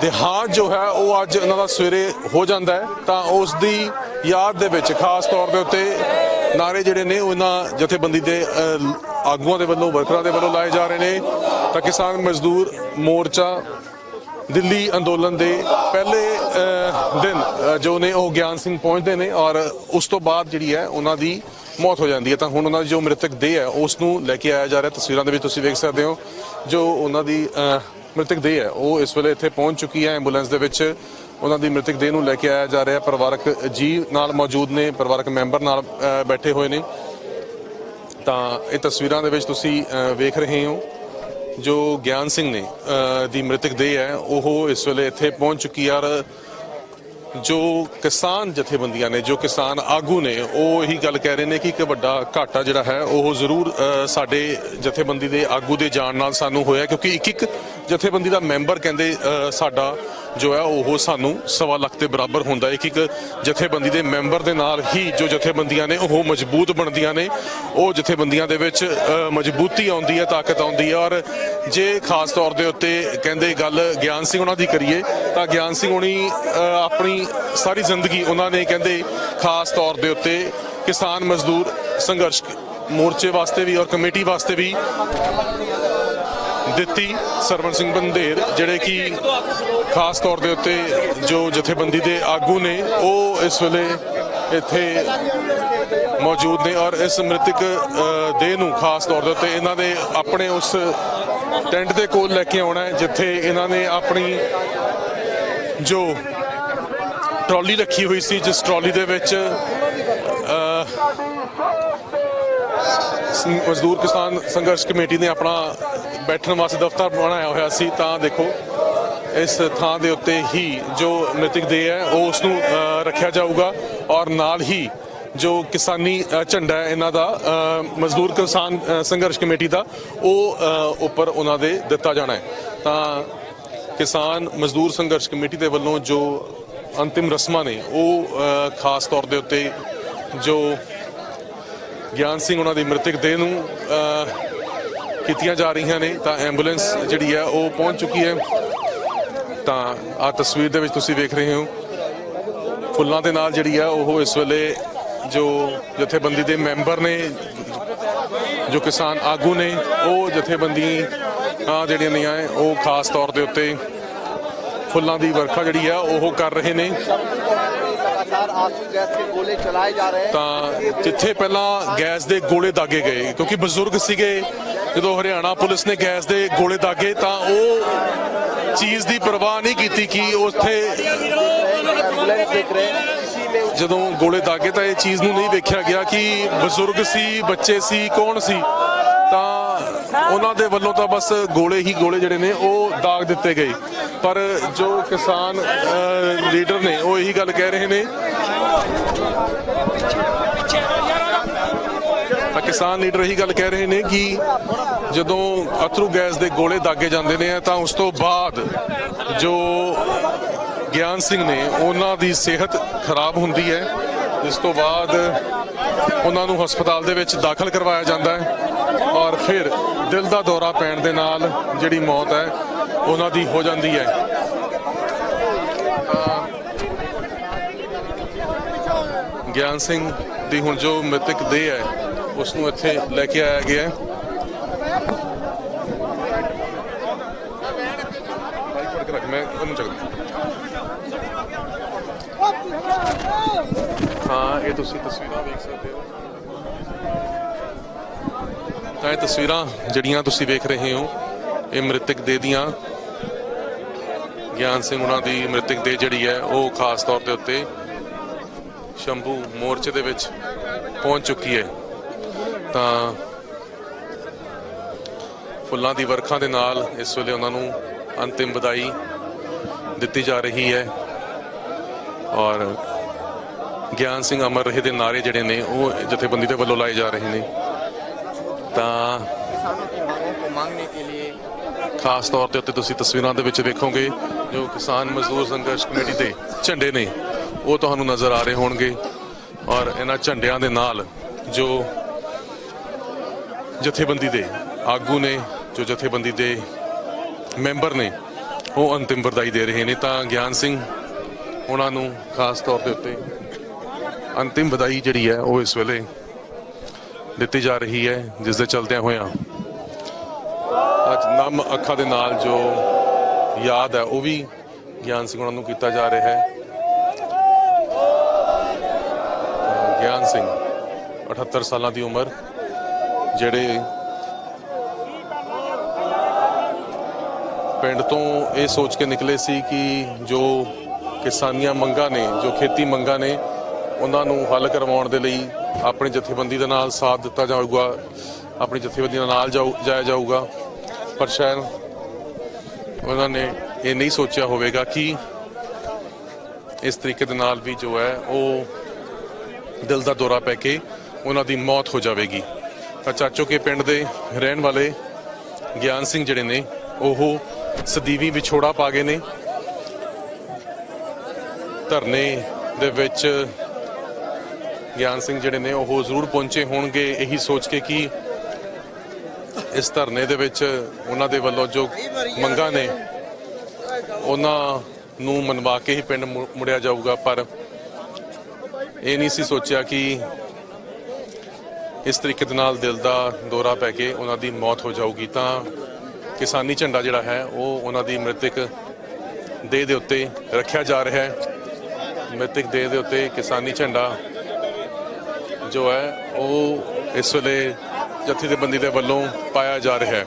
ਦੇਹਾਂਤ ਜੋ ਹੈ, ਉਹ ਅੱਜ ਇਹਨਾਂ ਦਾ ਸਵੇਰੇ ਹੋ ਜਾਂਦਾ ਹੈ। ਤਾਂ ਉਸ ਦੀ ਯਾਦ ਦੇ ਵਿੱਚ ਖਾਸ ਤੌਰ ਦੇ ਉੱਤੇ ਨਾਰੇ ਜਿਹੜੇ ਨੇ, ਉਹ ਇਹਨਾਂ ਜਥੇਬੰਦੀ ਦੇ ਆਗੂਆਂ ਦੇ ਵੱਲੋਂ, ਵਰਕਰਾਂ ਦੇ ਵੱਲੋਂ ਲਾਏ ਜਾ ਰਹੇ ਨੇ। ਤਾਂ ਕਿਸਾਨ ਮਜ਼ਦੂਰ ਮੋਰਚਾ ਦਿੱਲੀ ਅੰਦੋਲਨ ਦੇ ਪਹਿਲੇ ਦਿਨ ਜੋ ਨੇ ਉਹ ਗਿਆਨ ਸਿੰਘ ਪਹੁੰਚਦੇ ਨੇ ਔਰ ਉਸ ਤੋਂ ਬਾਅਦ ਜਿਹੜੀ ਹੈ, ਉਹਨਾਂ ਦੀ ਮੌਤ ਹੋ ਜਾਂਦੀ ਹੈ। ਤਾਂ ਹੁਣ ਉਹਨਾਂ ਦੀ ਜੋ ਮ੍ਰਿਤਕ ਦੇਹ ਹੈ, ਉਸ ਨੂੰ ਲੈ ਕੇ ਆਇਆ ਜਾ ਰਿਹਾ ਤਸਵੀਰਾਂ ਦੇ ਵਿੱਚ ਤੁਸੀਂ ਵੇਖ ਸਕਦੇ ਹੋ ਜੋ ਉਹਨਾਂ ਦੀ ਮ੍ਰਿਤਕ ਦੇਹ ਹੈ। ਉਹ ਇਸ ਵੇਲੇ ਇੱਥੇ ਪਹੁੰਚ ਚੁੱਕੀ ਹੈ ਐਂਬੂਲੈਂਸ ਦੇ ਵਿੱਚ। ਉਹਨਾਂ ਦੀ ਮ੍ਰਿਤਕ ਦੇਹ ਨੂੰ ਲੈ ਕੇ ਆਇਆ ਜਾ ਰਿਹਾ। ਪਰਿਵਾਰਕ ਜੀ ਨਾਲ ਮੌਜੂਦ ਨੇ, ਪਰਿਵਾਰਕ ਮੈਂਬਰ ਨਾਲ ਬੈਠੇ ਹੋਏ ਨੇ। ਤਾਂ ਇਹ ਤਸਵੀਰਾਂ ਦੇ ਵਿੱਚ ਤੁਸੀਂ ਵੇਖ ਰਹੇ ਹੋ ਜੋ ਗਿਆਨ ਸਿੰਘ ਨੇ ਦੀ ਮ੍ਰਿਤਕ ਦੇਹ ਹੈ। ਉਹ ਇਸ ਵੇਲੇ ਇੱਥੇ ਪਹੁੰਚ ਚੁੱਕੀ ਹੈ ਔਰ ਜੋ ਕਿਸਾਨ ਜਥੇਬੰਦੀਆਂ ਨੇ, ਜੋ ਕਿਸਾਨ ਆਗੂ ਨੇ, ਉਹ ਇਹੀ ਗੱਲ ਕਹਿ ਰਹੇ ਨੇ ਕਿ ਇੱਕ ਵੱਡਾ ਘਾਟਾ ਜਿਹੜਾ ਹੈ, ਉਹ ਜ਼ਰੂਰ ਸਾਡੇ ਜਥੇਬੰਦੀ ਦੇ ਆਗੂ ਦੇ ਜਾਣ ਨਾਲ ਸਾਨੂੰ ਹੋਇਆ ਕਿਉਂਕਿ ਇੱਕ ਇੱਕ ਜਥੇਬੰਦੀ ਦਾ ਮੈਂਬਰ ਕਹਿੰਦੇ ਸਾਡਾ ਜੋ ਹੈ, ਉਹ ਸਾਨੂੰ ਸਵਾ ਲੱਖ ਦੇ ਬਰਾਬਰ ਹੁੰਦਾ ਇੱਕ ਇੱਕ ਜਥੇਬੰਦੀ ਦੇ ਮੈਂਬਰ ਦੇ ਨਾਲ ਹੀ ਜੋ ਜਥੇਬੰਦੀਆਂ ਨੇ, ਉਹ ਮਜ਼ਬੂਤ ਬਣਦੀਆਂ ਨੇ। ਉਹ ਜਥੇਬੰਦੀਆਂ ਦੇ ਵਿੱਚ ਮਜ਼ਬੂਤੀ ਆਉਂਦੀ ਹੈ, ਤਾਕਤ ਆਉਂਦੀ ਹੈ। ਔਰ ਜੇ ਖਾਸ ਤੌਰ ਦੇ ਉੱਤੇ ਕਹਿੰਦੇ ਗੱਲ ਗਿਆਨ ਸਿੰਘ ਉਹਨਾਂ ਦੀ ਕਰੀਏ, ਤਾਂ ਗਿਆਨ ਸਿੰਘ ਹੁਣੀ ਆਪਣੀ ਸਾਰੀ ਜ਼ਿੰਦਗੀ ਉਹਨਾਂ ਨੇ ਕਹਿੰਦੇ ਖਾਸ ਤੌਰ ਦੇ ਉੱਤੇ ਕਿਸਾਨ ਮਜ਼ਦੂਰ ਸੰਘਰਸ਼ ਮੋਰਚੇ ਵਾਸਤੇ ਵੀ ਔਰ ਕਮੇਟੀ ਵਾਸਤੇ ਵੀ ਦਿੱਤੀ ਸਰਵਨ ਸਿੰਘ ਬੰਦੇਰ, ਜਿਹੜੇ ਕਿ ਖਾਸ ਤੌਰ ਦੇ ਉੱਤੇ ਜੋ ਜਥੇਬੰਦੀ ਦੇ ਆਗੂ ਨੇ, ਉਹ ਇਸ ਵੇਲੇ ਇੱਥੇ ਮੌਜੂਦ ਨੇ ਔਰ ਇਸ ਮ੍ਰਿਤਕ ਦੇਹ ਨੂੰ ਖਾਸ ਤੌਰ ਦੇ ਉੱਤੇ ਇਹਨਾਂ ਦੇ ਆਪਣੇ ਉਸ ਟੈਂਟ ਦੇ ਕੋਲ ਲੈ ਕੇ ਆਉਣਾ ਹੈ, ਜਿੱਥੇ ਇਹਨਾਂ ਨੇ ਆਪਣੀ ਜੋ ਟਰਾਲੀ ਰੱਖੀ ਹੋਈ ਸੀ, ਜਿਸ ਟਰਾਲੀ ਦੇ ਵਿੱਚ ਮਜ਼ਦੂਰ ਕਿਸਾਨ ਸੰਘਰਸ਼ ਕਮੇਟੀ ਨੇ ਆਪਣਾ ਬੈਠਣ ਵਾਸਤੇ ਦਫ਼ਤਰ ਬਣਾਇਆ ਹੋਇਆ ਸੀ, ਤਾਂ ਦੇਖੋ, ਇਸ ਥਾਂ ਦੇ ਉੱਤੇ ਹੀ ਜੋ ਮ੍ਰਿਤਕ ਦੇਹ ਹੈ ਉਹ ਉਸ ਨੂੰ ਰੱਖਿਆ ਜਾਊਗਾ ਔਰ ਨਾਲ ਹੀ ਜੋ ਕਿਸਾਨੀ ਝੰਡਾ ਹੈ, ਇਹਨਾਂ ਦਾ ਮਜ਼ਦੂਰ ਕਿਸਾਨ ਸੰਘਰਸ਼ ਕਮੇਟੀ ਦਾ, ਉਹ ਉੱਪਰ ਉਹਨਾਂ ਦੇ ਦਿੱਤਾ ਜਾਣਾ ਹੈ। ਤਾਂ ਕਿਸਾਨ ਮਜ਼ਦੂਰ ਸੰਘਰਸ਼ ਕਮੇਟੀ ਦੇ ਵੱਲੋਂ ਜੋ ਅੰਤਿਮ ਰਸਮਾਂ ਨੇ, ਉਹ ਖਾਸ ਤੌਰ ਦੇ ਉੱਤੇ ਜੋ ਗਿਆਨ ਸਿੰਘ ਉਹਨਾਂ ਦੀ ਮ੍ਰਿਤਕ ਦੇਹ ਨੂੰ ਕੀਤੀਆਂ ਜਾ ਰਹੀਆਂ ਨੇ, ਤਾਂ ਐਂਬੂਲੈਂਸ ਜਿਹੜੀ ਹੈ ਉਹ ਪਹੁੰਚ ਚੁੱਕੀ ਹੈ। ਤਾਂ ਆ ਤਸਵੀਰ ਦੇ ਵਿੱਚ ਤੁਸੀਂ ਵੇਖ ਰਹੇ ਹੋ, ਫੁੱਲਾਂ ਦੇ ਨਾਲ ਜਿਹੜੀ ਹੈ ਉਹ ਇਸ ਵੇਲੇ ਜੋ ਜਥੇਬੰਦੀ ਦੇ ਮੈਂਬਰ ਨੇ, ਜੋ ਕਿਸਾਨ ਆਗੂ ਨੇ, ਉਹ ਜਥੇਬੰਦੀ ਆ ਜਿਹੜੀਆਂ ਨਹੀਂ ਆਏ ਉਹ ਖਾਸ ਤੌਰ ਦੇ ਉੱਤੇ ਫੁੱਲਾਂ ਦੀ ਵਰਖਾ ਜਿਹੜੀ ਆ ਉਹ ਕਰ ਰਹੇ ਨੇ। ਤਾਂ ਜਿੱਥੇ ਪਹਿਲਾਂ ਗੈਸ ਦੇ ਗੋਲੇ ਦਾਗੇ ਗਏ, ਕਿਉਂਕਿ ਬਜ਼ੁਰਗ ਸੀਗੇ ਜਦੋਂ ਹਰਿਆਣਾ ਪੁਲਿਸ ਨੇ ਗੈਸ ਦੇ ਗੋਲੇ ਦਾਗੇ ਤਾਂ ਉਹ ਚੀਜ਼ ਦੀ ਪਰਵਾਹ ਨਹੀਂ ਕੀਤੀ ਕਿ ਉੱਥੇ ਜਦੋਂ ਗੋਲੇ ਦਾਗੇ ਤਾਂ ਇਹ ਚੀਜ਼ ਨੂੰ ਨਹੀਂ ਵੇਖਿਆ ਗਿਆ ਕਿ ਬਜ਼ੁਰਗ ਸੀ, ਬੱਚੇ ਸੀ, ਕੌਣ ਸੀ। ਤਾਂ ਉਹਨਾਂ ਦੇ ਵੱਲੋਂ ਤਾਂ ਬਸ ਗੋਲੇ ਹੀ ਗੋਲੇ ਜਿਹੜੇ ਨੇ ਉਹ ਦਾਗ ਦਿੱਤੇ ਗਏ। ਪਰ ਜੋ ਕਿਸਾਨ ਲੀਡਰ ਨੇ ਉਹ ਇਹੀ ਗੱਲ ਕਹਿ ਰਹੇ ਨੇ। ਤਾਂ ਕਿਸਾਨ ਲੀਡਰ ਇਹੀ ਗੱਲ ਕਹਿ ਰਹੇ ਨੇ ਕਿ ਜਦੋਂ ਅਥਰੂ ਗੈਸ ਦੇ ਗੋਲੇ ਦਾਗੇ ਜਾਂਦੇ ਨੇ, ਤਾਂ ਉਸ ਤੋਂ ਬਾਅਦ ਜੋ ਗਿਆਨ ਸਿੰਘ ਨੇ, ਉਹਨਾਂ ਦੀ ਸਿਹਤ ਖਰਾਬ ਹੁੰਦੀ ਹੈ। ਇਸ ਤੋਂ ਬਾਅਦ ਉਹਨਾਂ ਨੂੰ ਹਸਪਤਾਲ ਦੇ ਵਿੱਚ ਦਾਖਲ ਕਰਵਾਇਆ ਜਾਂਦਾ ਹੈ ਔਰ ਫਿਰ ਦਿਲ ਦਾ ਦੌਰਾ ਪੈਣ ਦੇ ਨਾਲ ਜਿਹੜੀ ਮੌਤ ਹੈ, ਉਹਨਾਂ ਦੀ ਹੋ ਜਾਂਦੀ ਹੈ। ਗਿਆਨ ਸਿੰਘ ਦੀ ਹੁਣ ਜੋ ਮ੍ਰਿਤਕ ਦੇਹ ਹੈ ਉਸ ਨੂੰ ਇੱਥੇ ਲੈ ਕੇ ਆਇਆ ਗਿਆ ਹੈ। ਬਾਈਕ ਕੇ ਰੱਖ ਮੈਂ ਉਹਨੂੰ ਚੱਕਦਾ ਹਾਂ, ਇਹ ਤੁਸੀਂ ਤਸਵੀਰਾਂ ਵੇਖ ਸਕਦੇ ਹੋ। ਤਾਂ ਇਹ ਤਸਵੀਰਾਂ ਜਿਹੜੀਆਂ ਤੁਸੀਂ ਵੇਖ ਰਹੇ ਹੋ, ਇਹ ਮ੍ਰਿਤਕ ਦੇ ਦੀਆਂ। ਗਿਆਨ ਸਿੰਘ ਉਹਨਾਂ ਦੀ ਮ੍ਰਿਤਕ ਦੇ ਜਿਹੜੀ ਹੈ, ਉਹ ਖਾਸ ਤੌਰ ਦੇ ਉੱਤੇ ਸ਼ੰਭੂ ਮੋਰਚੇ ਦੇ ਵਿੱਚ ਪਹੁੰਚ ਚੁੱਕੀ ਹੈ। ਤਾਂ ਫੁੱਲਾਂ ਦੀ ਵਰਖਾ ਦੇ ਨਾਲ ਇਸ ਵੇਲੇ ਉਹਨਾਂ ਨੂੰ ਅੰਤਿਮ ਵਿਦਾਈ ਦਿੱਤੀ ਜਾ ਰਹੀ ਹੈ। ਔਰ ਗਿਆਨ ਸਿੰਘ ਅਮਰ ਰਹੇ ਦੇ ਨਾਰੇ ਜਿਹੜੇ ਨੇ, ਉਹ ਜਥੇਬੰਦੀ ਦੇ ਵੱਲੋਂ ਲਾਏ ਜਾ ਰਹੇ ਨੇ। ਤਾਂ ਖਾਸ ਤੌਰ ਤੇ ਉੱਤੇ ਤੁਸੀਂ ਤਸਵੀਰਾਂ ਦੇ ਵਿੱਚ ਦੇਖੋਗੇ ਜੋ ਕਿਸਾਨ ਮਜ਼ਦੂਰ ਸੰਘਰਸ਼ ਕਮੇਟੀ ਦੇ ਝੰਡੇ ਨੇ, ਉਹ ਤੁਹਾਨੂੰ ਨਜ਼ਰ ਆ ਰਹੇ ਹੋਣਗੇ। ਔਰ ਇਹਨਾਂ ਝੰਡਿਆਂ ਦੇ ਨਾਲ ਜੋ ਜਥੇਬੰਦੀ ਦੇ ਆਗੂ ਨੇ, ਜੋ ਜਥੇਬੰਦੀ ਦੇ ਮੈਂਬਰ ਨੇ, ਉਹ ਅੰਤਿਮ ਵਰਦਾਈ ਦੇ ਰਹੇ ਨੇ। ਤਾਂ ਗਿਆਨ ਸਿੰਘ ਉਹਨਾਂ ਨੂੰ ਖਾਸ ਤੌਰ ਦੇ ਉੱਤੇ ਅੰਤਿਮ ਵਧਾਈ ਜਿਹੜੀ ਹੈ, ਉਹ ਇਸ ਵੇਲੇ ਦਿੱਤੀ ਜਾ ਰਹੀ ਹੈ, ਜਿਸ ਦੇ ਚਲਦਿਆਂ ਹੋਇਆਂ ਅੱਜ ਨਮ ਅੱਖਾਂ ਦੇ ਨਾਲ ਜੋ ਯਾਦ ਹੈ, ਉਹ ਵੀ ਗਿਆਨ ਸਿੰਘ ਉਹਨਾਂ ਨੂੰ ਕੀਤਾ ਜਾ ਰਿਹਾ ਹੈ। ਗਿਆਨ ਸਿੰਘ 78 ਸਾਲਾਂ ਦੀ ਉਮਰ ਜਿਹੜੇ ਪਿੰਡ ਤੋਂ ਇਹ ਸੋਚ ਕੇ ਨਿਕਲੇ ਸੀ ਕਿ ਜੋ ਕਿਸਾਨੀਆਂ ਮੰਗਾਂ ਨੇ, ਜੋ ਖੇਤੀ ਮੰਗਾਂ ਨੇ, ਉਹਨਾਂ ਨੂੰ ਹੱਲ ਕਰਵਾਉਣ ਦੇ ਲਈ ਆਪਣੀ ਜਥੇਬੰਦੀ ਦੇ ਨਾਲ ਸਾਥ ਦਿੱਤਾ ਜਾਊਗਾ, ਆਪਣੀ ਜਥੇਬੰਦੀ ਦੇ ਨਾਲ ਜਾਊ- ਜਾਇਆ ਜਾਊਗਾ। ਪਰ ਸ਼ਾਇਦ ਉਹਨਾਂ ਨੇ ਇਹ ਨਹੀਂ ਸੋਚਿਆ ਹੋਵੇਗਾ ਕਿ ਇਸ ਤਰੀਕੇ ਦੇ ਨਾਲ ਵੀ ਜੋ ਹੈ ਉਹ ਦਿਲ ਦਾ ਦੌਰਾ ਪੈ ਕੇ ਉਹਨਾਂ ਦੀ ਮੌਤ ਹੋ ਜਾਵੇਗੀ। ਚਾਚੋ ਕੇ ਪਿੰਡ ਦੇ ਰਹਿਣ ਵਾਲੇ ਗਿਆਨ ਸਿੰਘ ਜਿਹੜੇ ਨੇ, ਉਹ ਸਦੀਵੀ ਵਿਛੋੜਾ ਪਾ ਗਏ ਨੇ। ਧਰਨੇ ਦੇ ਵਿੱਚ ਗਿਆਨ ਸਿੰਘ ਜਿਹੜੇ ਨੇ, ਉਹ ਜ਼ਰੂਰ ਪਹੁੰਚੇ ਹੋਣਗੇ। ਇਹੀ ਸੋਚ ਕੇ ਕਿ ਇਸ ਧਰਨੇ ਦੇ ਵਿੱਚ ਉਹਨਾਂ ਦੇ ਵੱਲੋਂ ਜੋ ਮੰਗਾਂ ਨੇ, ਉਹਨਾਂ ਨੂੰ ਮਨਵਾ ਕੇ ਹੀ ਪਿੰਡ ਮੁ- ਮੁੜਿਆ ਜਾਊਗਾ। ਪਰ ਇਹ ਨਹੀਂ ਸੀ ਸੋਚਿਆ ਕਿ ਇਸ ਤਰੀਕੇ ਦੇ ਨਾਲ ਦਿਲ ਦਾ ਦੌਰਾ ਪੈ ਕੇ ਉਹਨਾਂ ਦੀ ਮੌਤ ਹੋ ਜਾਊਗੀ ਤਾਂ ਕਿਸਾਨੀ ਝੰਡਾ ਜਿਹੜਾ ਹੈ, ਉਹ ਉਹਨਾਂ ਦੀ ਮ੍ਰਿਤਕ ਦੇਹ ਦੇ ਉੱਤੇ ਰੱਖਿਆ ਜਾ ਰਿਹਾ ਹੈ। ਮ੍ਰਿਤਕ ਦੇਹ ਦੇ ਉੱਤੇ ਕਿਸਾਨੀ ਝੰਡਾ ਜੋ ਹੈ, ਉਹ ਇਸ ਵੇਲੇ ਜਥੇਬੰਦੀ ਦੇ ਵੱਲੋਂ ਪਾਇਆ ਜਾ ਰਿਹਾ ਹੈ।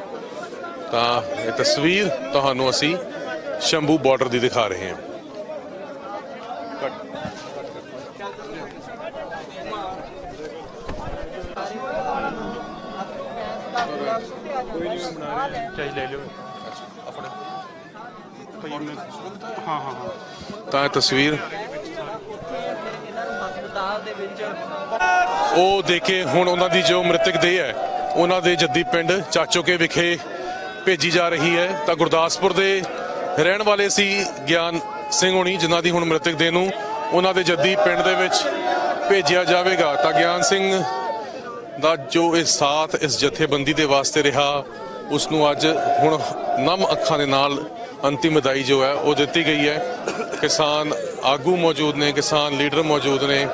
ਤਾਂ ਇਹ ਤਸਵੀਰ ਤੁਹਾਨੂੰ ਅਸੀਂ ਸ਼ੰਭੂ ਬਾਰਡਰ ਦੀ ਦਿਖਾ ਰਹੇ ਹਾਂ। ਚਾਹੀ ਲੈ ਲਿਓ ਹਾਂ ਹਾਂ ਹਾਂ ਤਾਂ ਇਹ ਤਸਵੀਰ ਹਸਪਤਾਲ ਦੇ ਉਹ ਦੇਖੇ, ਹੁਣ ਉਹਨਾਂ ਦੀ ਜੋ ਮ੍ਰਿਤਕ ਦੇਹ ਹੈ, ਉਹਨਾਂ ਦੇ ਜੱਦੀ ਪਿੰਡ ਚਾਚੋਕੇ ਵਿਖੇ ਭੇਜੀ ਜਾ ਰਹੀ ਹੈ। ਤਾਂ ਗੁਰਦਾਸਪੁਰ ਦੇ ਰਹਿਣ ਵਾਲੇ ਸੀ ਗਿਆਨ ਸਿੰਘ ਹੋਣੀ, ਜਿਨ੍ਹਾਂ ਦੀ ਹੁਣ ਮ੍ਰਿਤਕ ਦੇਹ ਨੂੰ ਉਹਨਾਂ ਦੇ ਜੱਦੀ ਪਿੰਡ ਦੇ ਵਿੱਚ ਭੇਜਿਆ ਜਾਵੇਗਾ। ਤਾਂ ਗਿਆਨ ਸਿੰਘ ਦਾ ਜੋ ਇਹ ਸਾਥ ਇਸ ਜਥੇਬੰਦੀ ਦੇ ਵਾਸਤੇ ਰਿਹਾ ਉਸ ਨੂੰ ਅੱਜ ਹੁਣ ਨਮ ਅੱਖਾਂ ਦੇ ਨਾਲ ਅੰਤਿਮ ਵਿਦਾਈ ਜੋ ਹੈ, ਉਹ ਦਿੱਤੀ ਗਈ ਹੈ। ਕਿਸਾਨ ਆਗੂ ਮੌਜੂਦ ਨੇ, ਕਿਸਾਨ ਲੀਡਰ ਮੌਜੂਦ ਨੇ।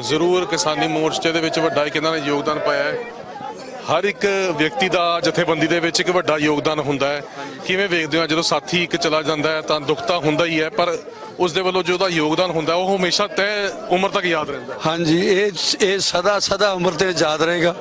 ਜ਼ਰੂਰ ਕਿਸਾਨੀ ਮੋਰਚੇ ਦੇ ਵਿੱਚ ਵੱਡਾ ਇੱਕ ਇਹਨਾਂ ਨੇ ਯੋਗਦਾਨ ਪਾਇਆ ਹੈ। ਹਰ ਇੱਕ ਵਿਅਕਤੀ ਦਾ ਜਥੇਬੰਦੀ ਦੇ ਵਿੱਚ ਇੱਕ ਵੱਡਾ ਯੋਗਦਾਨ ਹੁੰਦਾ ਹੈ। ਕਿਵੇਂ ਵੇਖਦੇ ਹੋ, ਜਦੋਂ ਸਾਥੀ ਇੱਕ ਚਲਾ ਜਾਂਦਾ ਹੈ ਤਾਂ ਦੁੱਖ ਤਾਂ ਹੁੰਦਾ ਹੀ ਹੈ, ਪਰ ਉਸ ਦੇ ਵੱਲੋਂ ਜੋ ਉਹਦਾ ਯੋਗਦਾਨ ਹੁੰਦਾ ਉਹ ਹਮੇਸ਼ਾ ਤੈਅ ਉਮਰ ਤੱਕ ਯਾਦ ਰਹਿੰਦਾ ਹਾਂਜੀ, ਇਹ ਇਹ ਸਦਾ ਸਦਾ ਉਮਰ ਤੇ ਯਾਦ ਰਹੇਗਾ।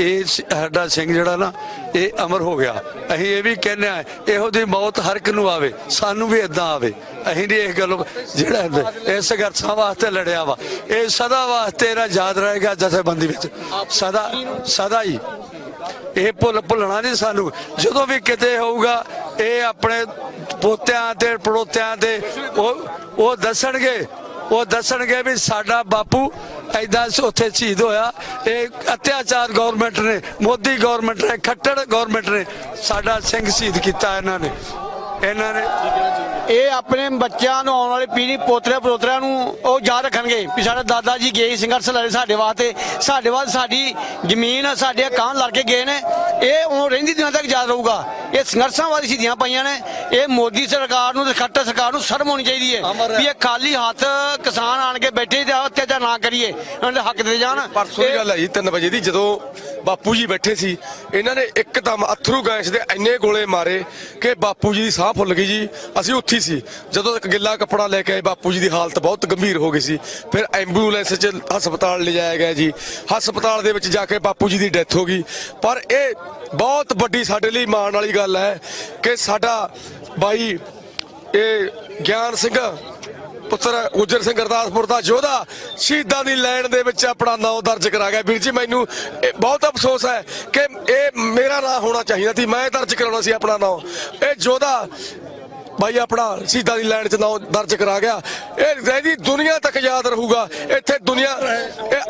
ਇਹ ਸਾਡਾ ਸਿੰਘ ਜਿਹੜਾ ਨਾ, ਇਹ ਅਮਰ ਹੋ ਗਿਆ। ਅਸੀਂ ਇਹ ਵੀ ਕਹਿੰਦੇ ਆ ਇਹੋ ਦੀ ਮੌਤ ਹਰ ਇੱਕ ਨੂੰ ਆਵੇ, ਸਾਨੂੰ ਵੀ ਇਦਾਂ ਆਵੇ। ਅਸੀਂ ਨਹੀਂ ਇਸ ਗੱਲ ਜਿਹੜਾ ਇਹ ਸੰਘਰਸ਼ਾਂ ਵਾਸਤੇ ਲੜਿਆ ਵਾ। ਇਹ ਸਦਾ ਵਾਸਤੇ ਇਹਦਾ ਯਾਦ ਰਹੇਗਾ ਜਥੇਬੰਦੀ ਵਿੱਚ। ਸਦਾ ਸਦਾ ਹੀ। ਇਹ ਭੁੱਲ, ਭੁੱਲਣਾ ਨਹੀਂ ਸਾਨੂੰ। ਜਦੋਂ ਵੀ ਕਿਤੇ ਹੋਊਗਾ, ਇਹ ਆਪਣੇ ਪੋਤਿਆਂ ਤੇ, ਪੜੋਤਿਆਂ ਤੇ ਉਹ ਉਹ ਦੱਸਣਗੇ। ਉਹ ਦੱਸਣਗੇ ਵੀ ਸਾਡਾ ਬਾਪੂ ਐਦਾਂ ਉੱਥੇ ਸ਼ਹੀਦ ਹੋਇਆ। ਇਹ ਅਤਿਆਚਾਰ ਗਵਰਨਮੈਂਟ ਨੇ, ਮੋਦੀ ਗਵਰਨਮੈਂਟ ਨੇ, ਖੱਟੜ ਗਵਰਨਮੈਂਟ ਨੇ ਸਾਡਾ ਸਿੰਘ ਸ਼ਹੀਦ ਕੀਤਾ ਇਹਨਾਂ ਨੇ। ਇਹਨਾਂ ਨੇ ਇਹ ਆਪਣੇ ਬੱਚਿਆਂ ਨੂੰ ਆਉਣ ਵਾਲੀ ਪੀੜ੍ਹੀ ਪੋਤਰੇ ਪੋਤਰਿਆਂ ਨੂੰ ਉਹ ਯਾਦ ਰੱਖਣਗੇ ਵੀ ਸਾਡੇ ਦਾਦਾ ਜੀ ਗਏ ਸੰਘਰਸ਼ ਲੜੇ ਸਾਡੇ ਵਾਸਤੇ ਸਾਡੇ ਵਾਸਤੇ ਸਾਡੀ ਜ਼ਮੀਨ ਸਾਡੇ ਕਾਂ ਲੜ ਕੇ ਗਏ ਨੇ। ਇਹ ਉਹ ਰਹਿੰਦੀ ਦਿਨਾਂ ਤੱਕ ਯਾਦ ਰਹੂਗਾ। ਇਹ ਸੰਘਰਸ਼ਾਂ ਵਾਲੀ ਸ਼ਹੀਦੀਆਂ ਪਈਆਂ ਨੇ। ਇਹ ਮੋਦੀ ਸਰਕਾਰ ਨੂੰ ਤੇ ਖੱਟਰ ਸਰਕਾਰ ਨੂੰ ਸ਼ਰਮ ਹੋਣੀ ਚਾਹੀਦੀ ਹੈ ਵੀ ਇਹ ਖਾਲੀ ਹੱਥ ਕਿਸਾਨ ਆਣ ਕੇ ਬੈਠੇ ਤੇ ਅਤਿਆਚਾਰ ਨਾ ਕਰੀਏ। ਉਹਨਾਂ ਦੇ ਹੱਕ ਦੇ ਜਾਣ। ਪਰਸੋਂ ਦੀ ਇਹ- ਗੱਲ ਹੈ ਜੀ 3 ਵਜੇ ਦੀ ਜਦੋਂ ਬਾਪੂ ਜੀ ਬੈਠੇ ਸੀ। ਇਹਨਾਂ ਨੇ ਇੱਕਦਮ ਅਥਰੂ ਗੈਸ ਦੇ ਇੰਨੇ ਗੋਲੇ ਮਾਰੇ ਕਿ ਬਾਪੂ ਜੀ ਦੀ ਸਾਹ ਫੁੱਲ ਗਈ ਜੀ। ਅਸੀਂ ਉੱਥੇ ਹੀ ਸੀ। ਜਦੋਂ ਇੱਕ ਗਿੱਲਾ ਕੱਪੜਾ ਲੈ ਕੇ ਆਏ, ਬਾਪੂ ਜੀ ਦੀ ਹਾਲਤ ਬਹੁਤ ਗੰਭੀਰ ਹੋ ਗਈ ਸੀ। ਫਿਰ ਐਂਬੂਲੈਂਸ 'ਚ ਹਸਪਤਾਲ ਲਿਜਾਇਆ ਗਿਆ ਜੀ। ਹਸਪਤਾਲ ਦੇ ਵਿੱਚ ਜਾ ਕੇ ਬਾਪੂ ਜੀ ਦੀ ਡੈਥ ਹੋ ਗਈ। ਪਰ ਇਹ ਬਹੁਤ ਵੱਡੀ ਸਾਡੇ ਲਈ ਮਾਣ ਵਾਲੀ ਗੱਲ ਹੈ ਕਿ ਸਾਡਾ ਬਾਈ, ਇਹ ਗਿਆਨ ਸਿੰਘ ਪੁੱਤਰ ਗੁੱਜਰ ਸਿੰਘ ਗੁਰਦਾਸਪੁਰ ਦਾ ਯੋਧਾ ਸ਼ਹੀਦਾਂ ਦੀ ਲਾਈਨ ਦੇ ਵਿੱਚ ਆਪਣਾ ਨਾਮ ਦਰਜ ਕਰਾ ਗਿਆ। ਵੀਰ ਜੀ, ਮੈਨੂੰ ਇਹ ਬਹੁਤ ਅਫਸੋਸ ਹੈ ਕਿ ਇਹ ਮੇਰਾ ਨਾਂ ਹੋਣਾ ਚਾਹੀਦਾ ਸੀ। ਮੈਂ ਦਰਜ ਕਰਾਉਣਾ ਸੀ ਆਪਣਾ ਨਾਮ। ਇਹ ਯੋਧਾ ਬਾਈ ਆਪਣਾ ਸ਼ਹੀਦਾਂ ਦੀ ਲਾਈਨ 'ਚ ਨਾਮ ਦਰਜ ਕਰਾ ਗਿਆ। ਇਹ ਰਹਿਦੀ ਦੁਨੀਆ ਤੱਕ ਯਾਦ ਰਹੂਗਾ। ਇੱਥੇ ਦੁਨੀਆ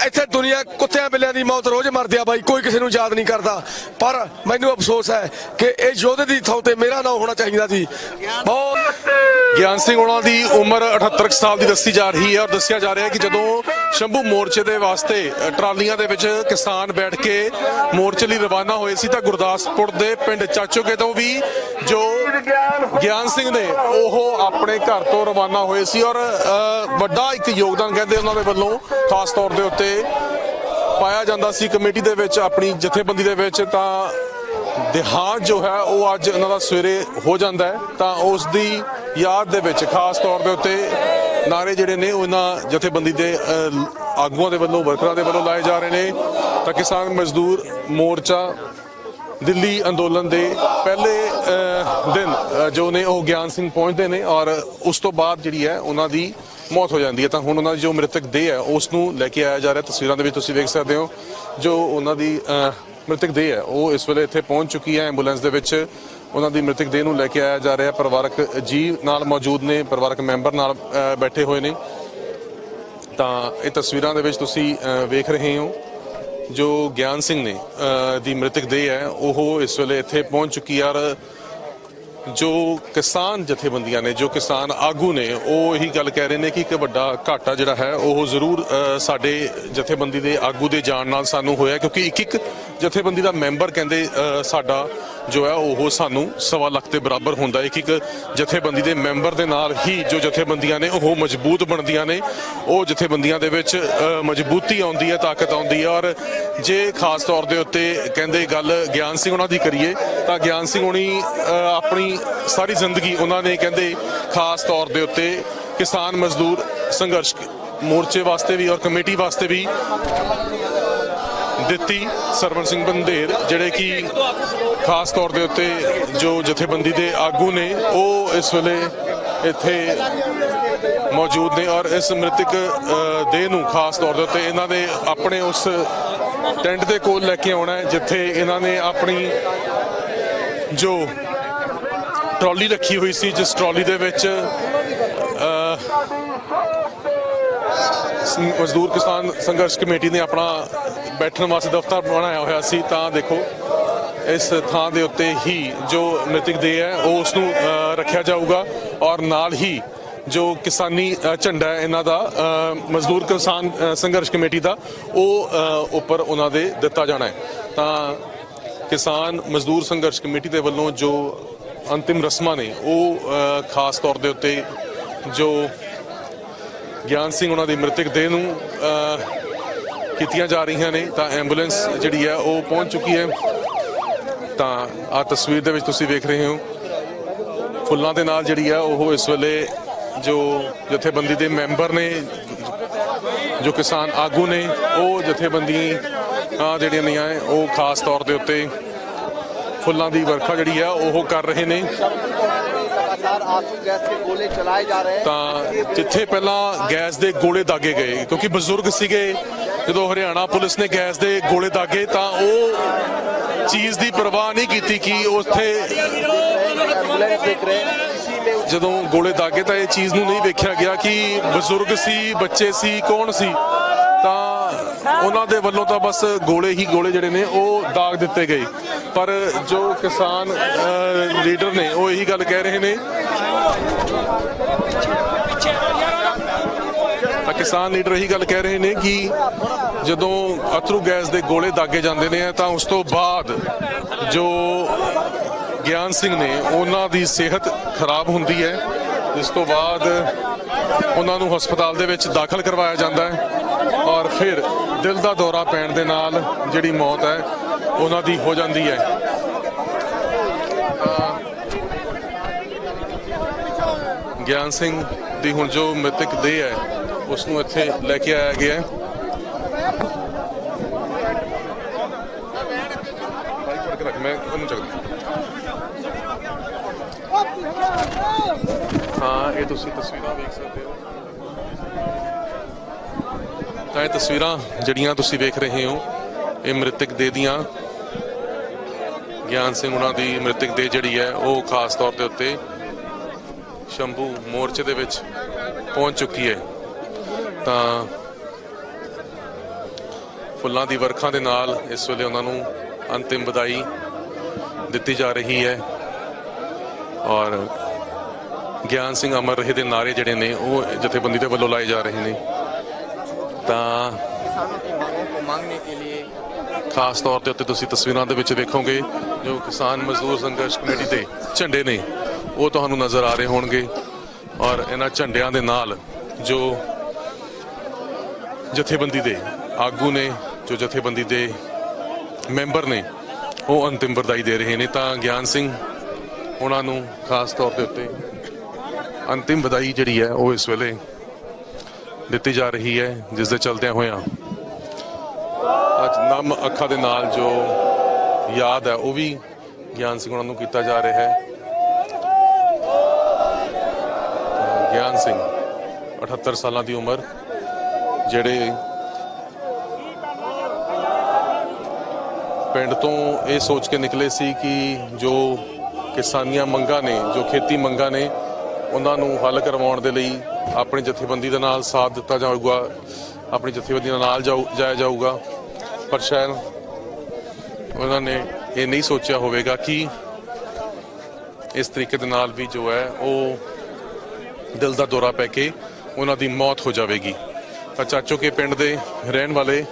ਇੱਥੇ ਦੁਨੀਆ ਕੁੱਤਿਆਂ ਬਿੱਲਿਆਂ ਦੀ ਮੌਤ ਰੋਜ਼ ਮਰਦੀ ਆ ਬਾਈ, ਕੋਈ ਕਿਸੇ ਨੂੰ ਯਾਦ ਨਹੀਂ ਕਰਦਾ। ਪਰ ਮੈਨੂੰ ਅਫਸੋਸ ਹੈ ਕਿ ਇਹ ਯੋਧੇ ਦੀ ਥਾਂ ਤੇ ਮੇਰਾ ਨਾਮ ਹੋਣਾ ਚਾਹੀਦਾ ਸੀ। ਬਹੁਤ ਗਿਆਨ ਸਿੰਘ ਉਹਨਾਂ ਦੀ ਉਮਰ 78 ਕੁ ਸਾਲ ਦੀ ਦੱਸੀ ਜਾ ਰਹੀ ਹੈ ਔਰ ਦੱਸਿਆ ਜਾ ਰਿਹਾ ਹੈ ਕਿ ਜਦੋਂ ਸ਼ੰਭੂ ਮੋਰਚੇ ਦੇ ਵਾਸਤੇ ਟਰਾਲੀਆਂ ਦੇ ਵਿੱਚ ਕਿਸਾਨ ਬੈਠ ਕੇ ਮੋਰਚੇ ਲਈ ਰਵਾਨਾ ਹੋਏ ਸੀ ਤਾਂ ਗੁਰਦਾਸਪੁਰ ਦੇ ਪਿੰਡ ਚਾਚੋਕੇ ਤੋਂ ਵੀ ਜੋ ਗਿਆਨ ਸਿੰਘ ਨੇ ਉਹ ਆਪਣੇ ਘਰ ਤੋਂ ਰਵਾਨਾ ਹੋਏ ਸੀ ਔਰ ਵੱਡਾ ਇੱਕ ਯੋਗਦਾਨ ਕਹਿੰਦੇ ਉਹਨਾਂ ਦੇ ਵੱਲੋਂ, ਖਾਸ ਤੌਰ ਦੇ ਉੱਤੇ ਪਾਇਆ ਜਾਂਦਾ ਸੀ ਕਮੇਟੀ ਦੇ ਵਿੱਚ, ਆਪਣੀ ਜਥੇਬੰਦੀ ਦੇ ਵਿੱਚ, ਤਾਂ ਦੇਹਾਂਤ ਜੋ ਹੈ, ਉਹ ਅੱਜ ਉਹਨਾਂ ਦਾ ਸਵੇਰੇ ਹੋ ਜਾਂਦਾ ਹੈ, ਤਾਂ ਉਸ ਦੀ ਯਾਦ ਦੇ ਵਿੱਚ ਖਾਸ ਤੌਰ ਦੇ ਉੱਤੇ ਨਾਰੇ ਜਿਹੜੇ ਨੇ, ਉਹ ਇਹਨਾਂ ਜਥੇਬੰਦੀ ਦੇ ਆਗੂਆਂ ਦੇ ਵੱਲੋਂ, ਵਰਕਰਾਂ ਦੇ ਵੱਲੋਂ ਲਾਏ ਜਾ ਰਹੇ ਨੇ, ਤਾਂ ਕਿਸਾਨ ਮਜ਼ਦੂਰ ਮੋਰਚਾ ਦਿੱਲੀ ਅੰਦੋਲਨ ਦੇ ਪਹਿਲੇ ਦਿਨ ਜੋ ਨੇ ਉਹ ਗਿਆਨ ਸਿੰਘ ਪਹੁੰਚਦੇ ਨੇ ਔਰ ਉਸ ਤੋਂ ਬਾਅਦ ਜਿਹੜੀ ਹੈ ਉਹਨਾਂ ਦੀ ਮੌਤ ਹੋ ਜਾਂਦੀ ਹੈ। ਤਾਂ ਹੁਣ ਉਹਨਾਂ ਦੀ ਜੋ ਮ੍ਰਿਤਕ ਦੇਹ ਹੈ, ਉਸ ਨੂੰ ਲੈ ਕੇ ਆਇਆ ਜਾ ਰਿਹਾ। ਤਸਵੀਰਾਂ ਦੇ ਵਿੱਚ ਤੁਸੀਂ ਵੇਖ ਸਕਦੇ ਹੋ ਜੋ ਉਹਨਾਂ ਦੀ ਮ੍ਰਿਤਕ ਦੇਹ ਹੈ, ਉਹ ਇਸ ਵੇਲੇ ਇੱਥੇ ਪਹੁੰਚ ਚੁੱਕੀ ਹੈ ਐਂਬੂਲੈਂਸ ਦੇ ਵਿੱਚ। ਉਹਨਾਂ ਦੀ ਮ੍ਰਿਤਕ ਦੇਹ ਨੂੰ ਲੈ ਕੇ ਆਇਆ ਜਾ ਰਿਹਾ। ਪਰਿਵਾਰਕ ਜੀ ਨਾਲ ਮੌਜੂਦ ਨੇ, ਪਰਿਵਾਰਕ ਮੈਂਬਰ ਨਾਲ ਬੈਠੇ ਹੋਏ ਨੇ। ਤਾਂ ਇਹ ਤਸਵੀਰਾਂ ਦੇ ਵਿੱਚ ਤੁਸੀਂ ਵੇਖ ਰਹੇ ਹੋ। ਜੋ ਗਿਆਨ ਸਿੰਘ ਨੇ ਦੀ ਮ੍ਰਿਤਕ ਦੇਹ ਹੈ, ਉਹ ਇਸ ਵੇਲੇ ਇੱਥੇ ਪਹੁੰਚ ਚੁੱਕੀ ਹੈ ਔਰ ਜੋ ਕਿਸਾਨ ਜਥੇਬੰਦੀਆਂ ਨੇ, ਜੋ ਕਿਸਾਨ ਆਗੂ ਨੇ, ਉਹ ਇਹੀ ਗੱਲ ਕਹਿ ਰਹੇ ਨੇ ਕਿ ਇੱਕ ਵੱਡਾ ਘਾਟਾ ਜਿਹੜਾ ਹੈ, ਉਹ ਜ਼ਰੂਰ ਸਾਡੇ ਜਥੇਬੰਦੀ ਦੇ ਆਗੂ ਦੇ ਜਾਣ ਨਾਲ ਸਾਨੂੰ ਹੋਇਆ ਕਿਉਂਕਿ ਇੱਕ ਇੱਕ ਜਥੇਬੰਦੀ ਦਾ ਮੈਂਬਰ ਕਹਿੰਦੇ ਸਾਡਾ ਜੋ ਹੈ, ਉਹ ਸਾਨੂੰ ਸਵਾ ਲੱਖ ਦੇ ਬਰਾਬਰ ਹੁੰਦਾ ਇੱਕ ਇੱਕ ਜਥੇਬੰਦੀ ਦੇ ਮੈਂਬਰ ਦੇ ਨਾਲ ਹੀ ਜੋ ਜਥੇਬੰਦੀਆਂ ਨੇ, ਉਹ ਮਜ਼ਬੂਤ ਬਣਦੀਆਂ ਨੇ। ਉਹ ਜਥੇਬੰਦੀਆਂ ਦੇ ਵਿੱਚ ਮਜ਼ਬੂਤੀ ਆਉਂਦੀ ਹੈ, ਤਾਕਤ ਆਉਂਦੀ ਹੈ। ਔਰ ਜੇ ਖਾਸ ਤੌਰ ਦੇ ਉੱਤੇ ਕਹਿੰਦੇ ਗੱਲ ਗਿਆਨ ਸਿੰਘ ਉਹਨਾਂ ਦੀ ਕਰੀਏ, ਤਾਂ ਗਿਆਨ ਸਿੰਘ ਹੁਣੀ ਆਪਣੀ ਸਾਰੀ ਜ਼ਿੰਦਗੀ ਉਹਨਾਂ ਨੇ ਕਹਿੰਦੇ ਖਾਸ ਤੌਰ ਦੇ ਉੱਤੇ ਕਿਸਾਨ ਮਜ਼ਦੂਰ ਸੰਘਰਸ਼ ਮੋਰਚੇ ਵਾਸਤੇ ਵੀ ਔਰ ਕਮੇਟੀ ਵਾਸਤੇ ਵੀ ਦਿੱਤੀ ਸਰਵਨ ਸਿੰਘ ਬੰਦੇਰ, ਜਿਹੜੇ ਕਿ ਖਾਸ ਤੌਰ ਦੇ ਉੱਤੇ ਜੋ ਜਥੇਬੰਦੀ ਦੇ ਆਗੂ ਨੇ, ਉਹ ਇਸ ਵੇਲੇ ਇੱਥੇ ਮੌਜੂਦ ਨੇ ਔਰ ਇਸ ਮ੍ਰਿਤਕ ਦੇਹ ਨੂੰ ਖਾਸ ਤੌਰ ਦੇ ਉੱਤੇ ਇਹਨਾਂ ਦੇ ਆਪਣੇ ਉਸ ਟੈਂਟ ਦੇ ਕੋਲ ਲੈ ਕੇ ਆਉਣਾ ਹੈ, ਜਿੱਥੇ ਇਹਨਾਂ ਨੇ ਆਪਣੀ ਜੋ ਟਰਾਲੀ ਰੱਖੀ ਹੋਈ ਸੀ, ਜਿਸ ਟਰਾਲੀ ਦੇ ਵਿੱਚ ਮਜ਼ਦੂਰ ਕਿਸਾਨ ਸੰਘਰਸ਼ ਕਮੇਟੀ ਨੇ ਆਪਣਾ ਬੈਠਣ ਵਾਸਤੇ ਦਫ਼ਤਰ ਬਣਾਇਆ ਹੋਇਆ ਸੀ, ਤਾਂ ਦੇਖੋ, ਇਸ ਥਾਂ ਦੇ ਉੱਤੇ ਹੀ ਜੋ ਮ੍ਰਿਤਕ ਦੇਹ ਹੈ, ਉਹ ਉਸ ਨੂੰ ਰੱਖਿਆ ਜਾਊਗਾ ਔਰ ਨਾਲ ਹੀ ਜੋ ਕਿਸਾਨੀ ਝੰਡਾ ਇਹਨਾਂ ਦਾ ਮਜ਼ਦੂਰ ਕਿਸਾਨ ਸੰਘਰਸ਼ ਕਮੇਟੀ ਦਾ, ਉਹ ਉੱਪਰ ਉਹਨਾਂ ਦੇ ਦਿੱਤਾ ਜਾਣਾ ਹੈ। ਤਾਂ ਕਿਸਾਨ ਮਜ਼ਦੂਰ ਸੰਘਰਸ਼ ਕਮੇਟੀ ਦੇ ਵੱਲੋਂ ਜੋ ਅੰਤਿਮ ਰਸਮਾਂ ਨੇ, ਉਹ ਖਾਸ ਤੌਰ ਦੇ ਉੱਤੇ ਜੋ ਗਿਆਨ ਸਿੰਘ ਉਹਨਾਂ ਦੀ ਮ੍ਰਿਤਕ ਦੇਹ ਨੂੰ ਕੀਤੀਆਂ ਜਾ ਰਹੀਆਂ ਨੇ ਤਾਂ ਐਂਬੂਲੈਂਸ ਜਿਹੜੀ ਹੈ ਉਹ ਪਹੁੰਚ ਚੁੱਕੀ ਹੈ। ਤਾਂ ਆ ਤਸਵੀਰ ਦੇ ਵਿੱਚ ਤੁਸੀਂ ਵੇਖ ਰਹੇ ਹੋ। ਫੁੱਲਾਂ ਦੇ ਨਾਲ ਜਿਹੜੀ ਹੈ ਉਹ ਇਸ ਵੇਲੇ ਜੋ ਜਥੇਬੰਦੀ ਦੇ ਮੈਂਬਰ ਨੇ ਜੋ ਕਿਸਾਨ ਆਗੂ ਨੇ ਉਹ ਜਥੇਬੰਦੀ ਆ ਜਿਹੜੀਆਂ ਨਹੀਂ ਆਏ ਉਹ ਖਾਸ ਤੌਰ ਦੇ ਉੱਤੇ ਫੁੱਲਾਂ ਦੀ ਵਰਖਾ ਜਿਹੜੀ ਹੈ ਉਹ ਕਰ ਰਹੇ ਨੇ। ਤਾਂ ਜਿੱਥੇ ਪਹਿਲਾਂ ਗੈਸ ਦੇ ਗੋਲੇ ਦਾਗੇ ਗਏ ਕਿਉਂਕਿ ਬਜ਼ੁਰਗ ਸੀਗੇ ਜਦੋਂ ਹਰਿਆਣਾ ਪੁਲਿਸ ਨੇ ਗੈਸ ਦੇ ਗੋਲੇ ਦਾਗੇ ਤਾਂ ਉਹ ਚੀਜ਼ ਦੀ ਪਰਵਾਹ ਨਹੀਂ ਕੀਤੀ ਕਿ ਉੱਥੇ ਜਦੋਂ ਗੋਲੇ ਦਾਗੇ ਤਾਂ ਇਹ ਚੀਜ਼ ਨੂੰ ਨਹੀਂ ਵੇਖਿਆ ਗਿਆ ਕਿ ਬਜ਼ੁਰਗ ਸੀ, ਬੱਚੇ ਸੀ, ਕੌਣ ਸੀ? ਤਾਂ ਉਹਨਾਂ ਦੇ ਵੱਲੋਂ ਤਾਂ ਬਸ ਗੋਲੇ ਹੀ ਗੋਲੇ ਜਿਹੜੇ ਨੇ ਉਹ ਦਾਗ ਦਿੱਤੇ ਗਏ। ਪਰ ਜੋ ਕਿਸਾਨ ਲੀਡਰ ਨੇ ਉਹ ਇਹੀ ਗੱਲ ਕਹਿ ਰਹੇ ਨੇ। ਤਾਂ ਕਿਸਾਨ ਲੀਡਰ ਇਹੀ ਗੱਲ ਕਹਿ ਰਹੇ ਨੇ ਕਿ ਜਦੋਂ ਅਥਰੂ ਗੈਸ ਦੇ ਗੋਲੇ ਦਾਗੇ ਜਾਂਦੇ ਨੇ, ਤਾਂ ਉਸ ਤੋਂ ਬਾਅਦ ਜੋ ਗਿਆਨ ਸਿੰਘ ਨੇ, ਉਹਨਾਂ ਦੀ ਸਿਹਤ ਖਰਾਬ ਹੁੰਦੀ ਹੈ। ਇਸ ਤੋਂ ਬਾਅਦ ਉਹਨਾਂ ਨੂੰ ਹਸਪਤਾਲ ਦੇ ਵਿੱਚ ਦਾਖਲ ਕਰਵਾਇਆ ਜਾਂਦਾ ਹੈ ਔਰ ਫਿਰ ਦਿਲ ਦਾ ਦੌਰਾ ਪੈਣ ਦੇ ਨਾਲ ਜਿਹੜੀ ਮੌਤ ਹੈ, ਉਹਨਾਂ ਦੀ ਹੋ ਜਾਂਦੀ ਹੈ। ਗਿਆਨ ਸਿੰਘ ਦੀ ਹੁਣ ਜੋ ਮ੍ਰਿਤਕ ਦੇਹ ਹੈ ਉਸ ਨੂੰ ਇੱਥੇ ਲੈ ਕੇ ਆਇਆ ਗਿਆ ਹੈ। ਮੈਂ ਉਹਨੂੰ ਚੱਕਦਾ ਹਾਂ, ਇਹ ਤੁਸੀਂ ਤਸਵੀਰਾਂ ਵੇਖ ਸਕਦੇ ਹੋ। ਤਾਂ ਇਹ ਤਸਵੀਰਾਂ ਜਿਹੜੀਆਂ ਤੁਸੀਂ ਵੇਖ ਰਹੇ ਹੋ, ਇਹ ਮ੍ਰਿਤਕ ਦੇ ਦੀਆਂ। ਗਿਆਨ ਸਿੰਘ ਉਹਨਾਂ ਦੀ ਮ੍ਰਿਤਕ ਦੇ ਜਿਹੜੀ ਹੈ, ਉਹ ਖਾਸ ਤੌਰ ਦੇ ਉੱਤੇ ਸ਼ੰਭੂ ਮੋਰਚੇ ਦੇ ਵਿੱਚ ਪਹੁੰਚ ਚੁੱਕੀ ਹੈ। ਤਾਂ ਫੁੱਲਾਂ ਦੀ ਵਰਖਾ ਦੇ ਨਾਲ ਇਸ ਵੇਲੇ ਉਹਨਾਂ ਨੂੰ ਅੰਤਿਮ ਵਿਦਾਈ ਦਿੱਤੀ ਜਾ ਰਹੀ ਹੈ। ਔਰ ਗਿਆਨ ਸਿੰਘ ਅਮਰ ਰਹੇ ਦੇ ਨਾਰੇ ਜਿਹੜੇ ਨੇ, ਉਹ ਜਥੇਬੰਦੀ ਦੇ ਵੱਲੋਂ ਲਾਏ ਜਾ ਰਹੇ ਨੇ। ਤਾਂ ਖਾਸ ਤੌਰ ਤੇ ਉੱਤੇ ਤੁਸੀਂ ਤਸਵੀਰਾਂ ਦੇ ਵਿੱਚ ਦੇਖੋਗੇ ਜੋ ਕਿਸਾਨ ਮਜ਼ਦੂਰ ਸੰਘਰਸ਼ ਕਮੇਟੀ ਦੇ ਝੰਡੇ ਨੇ, ਉਹ ਤੁਹਾਨੂੰ ਨਜ਼ਰ ਆ ਰਹੇ ਹੋਣਗੇ। ਔਰ ਇਹਨਾਂ ਝੰਡਿਆਂ ਦੇ ਨਾਲ ਜੋ ਜਥੇਬੰਦੀ ਦੇ ਆਗੂ ਨੇ, ਜੋ ਜਥੇਬੰਦੀ ਦੇ ਮੈਂਬਰ ਨੇ, ਉਹ ਅੰਤਿਮ ਵਰਦਾਈ ਦੇ ਰਹੇ ਨੇ। ਤਾਂ ਗਿਆਨ ਸਿੰਘ ਉਹਨਾਂ ਨੂੰ ਖਾਸ ਤੌਰ ਦੇ ਉੱਤੇ ਅੰਤਿਮ ਵਧਾਈ ਜਿਹੜੀ ਹੈ, ਉਹ ਇਸ ਵੇਲੇ ਦਿੱਤੀ ਜਾ ਰਹੀ ਹੈ, ਜਿਸ ਦੇ ਚਲਦਿਆਂ ਹੋਇਆਂ ਅੱਜ ਨਮ ਅੱਖਾਂ ਦੇ ਨਾਲ ਜੋ ਯਾਦ ਹੈ, ਉਹ ਵੀ ਗਿਆਨ ਸਿੰਘ ਉਹਨਾਂ ਨੂੰ ਕੀਤਾ ਜਾ ਰਿਹਾ ਹੈ। ਗਿਆਨ ਸਿੰਘ 78 ਸਾਲਾਂ ਦੀ ਉਮਰ ਜਿਹੜੇ ਪਿੰਡ ਤੋਂ ਇਹ ਸੋਚ ਕੇ ਨਿਕਲੇ ਸੀ ਕਿ ਜੋ ਕਿਸਾਨੀਆਂ ਮੰਗਾਂ ਨੇ, ਜੋ ਖੇਤੀ ਮੰਗਾਂ ਨੇ, ਉਹਨਾਂ ਨੂੰ ਹੱਲ ਕਰਵਾਉਣ ਦੇ ਲਈ ਆਪਣੀ ਜਥੇਬੰਦੀ ਦੇ ਨਾਲ ਸਾਥ ਦਿੱਤਾ ਜਾਊਗਾ, ਆਪਣੀ ਜਥੇਬੰਦੀ ਨਾਲ ਜਾਊ- ਜਾਇਆ ਜਾਊਗਾ। ਪਰ ਸ਼ਾਇਦ ਉਹਨਾਂ ਨੇ ਇਹ ਨਹੀਂ ਸੋਚਿਆ ਹੋਵੇਗਾ ਕਿ ਇਸ ਤਰੀਕੇ ਦੇ ਨਾਲ ਵੀ ਜੋ ਹੈ ਉਹ ਦਿਲ ਦਾ ਦੌਰਾ ਪੈ ਕੇ ਉਹਨਾਂ ਦੀ ਮੌਤ ਹੋ ਜਾਵੇਗੀ। ਚਾਚੋ ਕੇ ਪਿੰਡ ਦੇ ਰਹਿਣ ਵਾਲੇ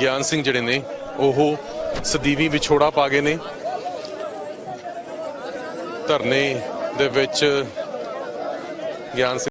ਗਿਆਨ ਸਿੰਘ ਜਿਹੜੇ ਨੇ, ਉਹ ਸਦੀਵੀ ਵਿਛੋੜਾ ਪਾ ਗਏ ਨੇ। ਧਰਨੇ ਦੇ ਵਿੱਚ ਗਿਆਨ ਸਿੰਘ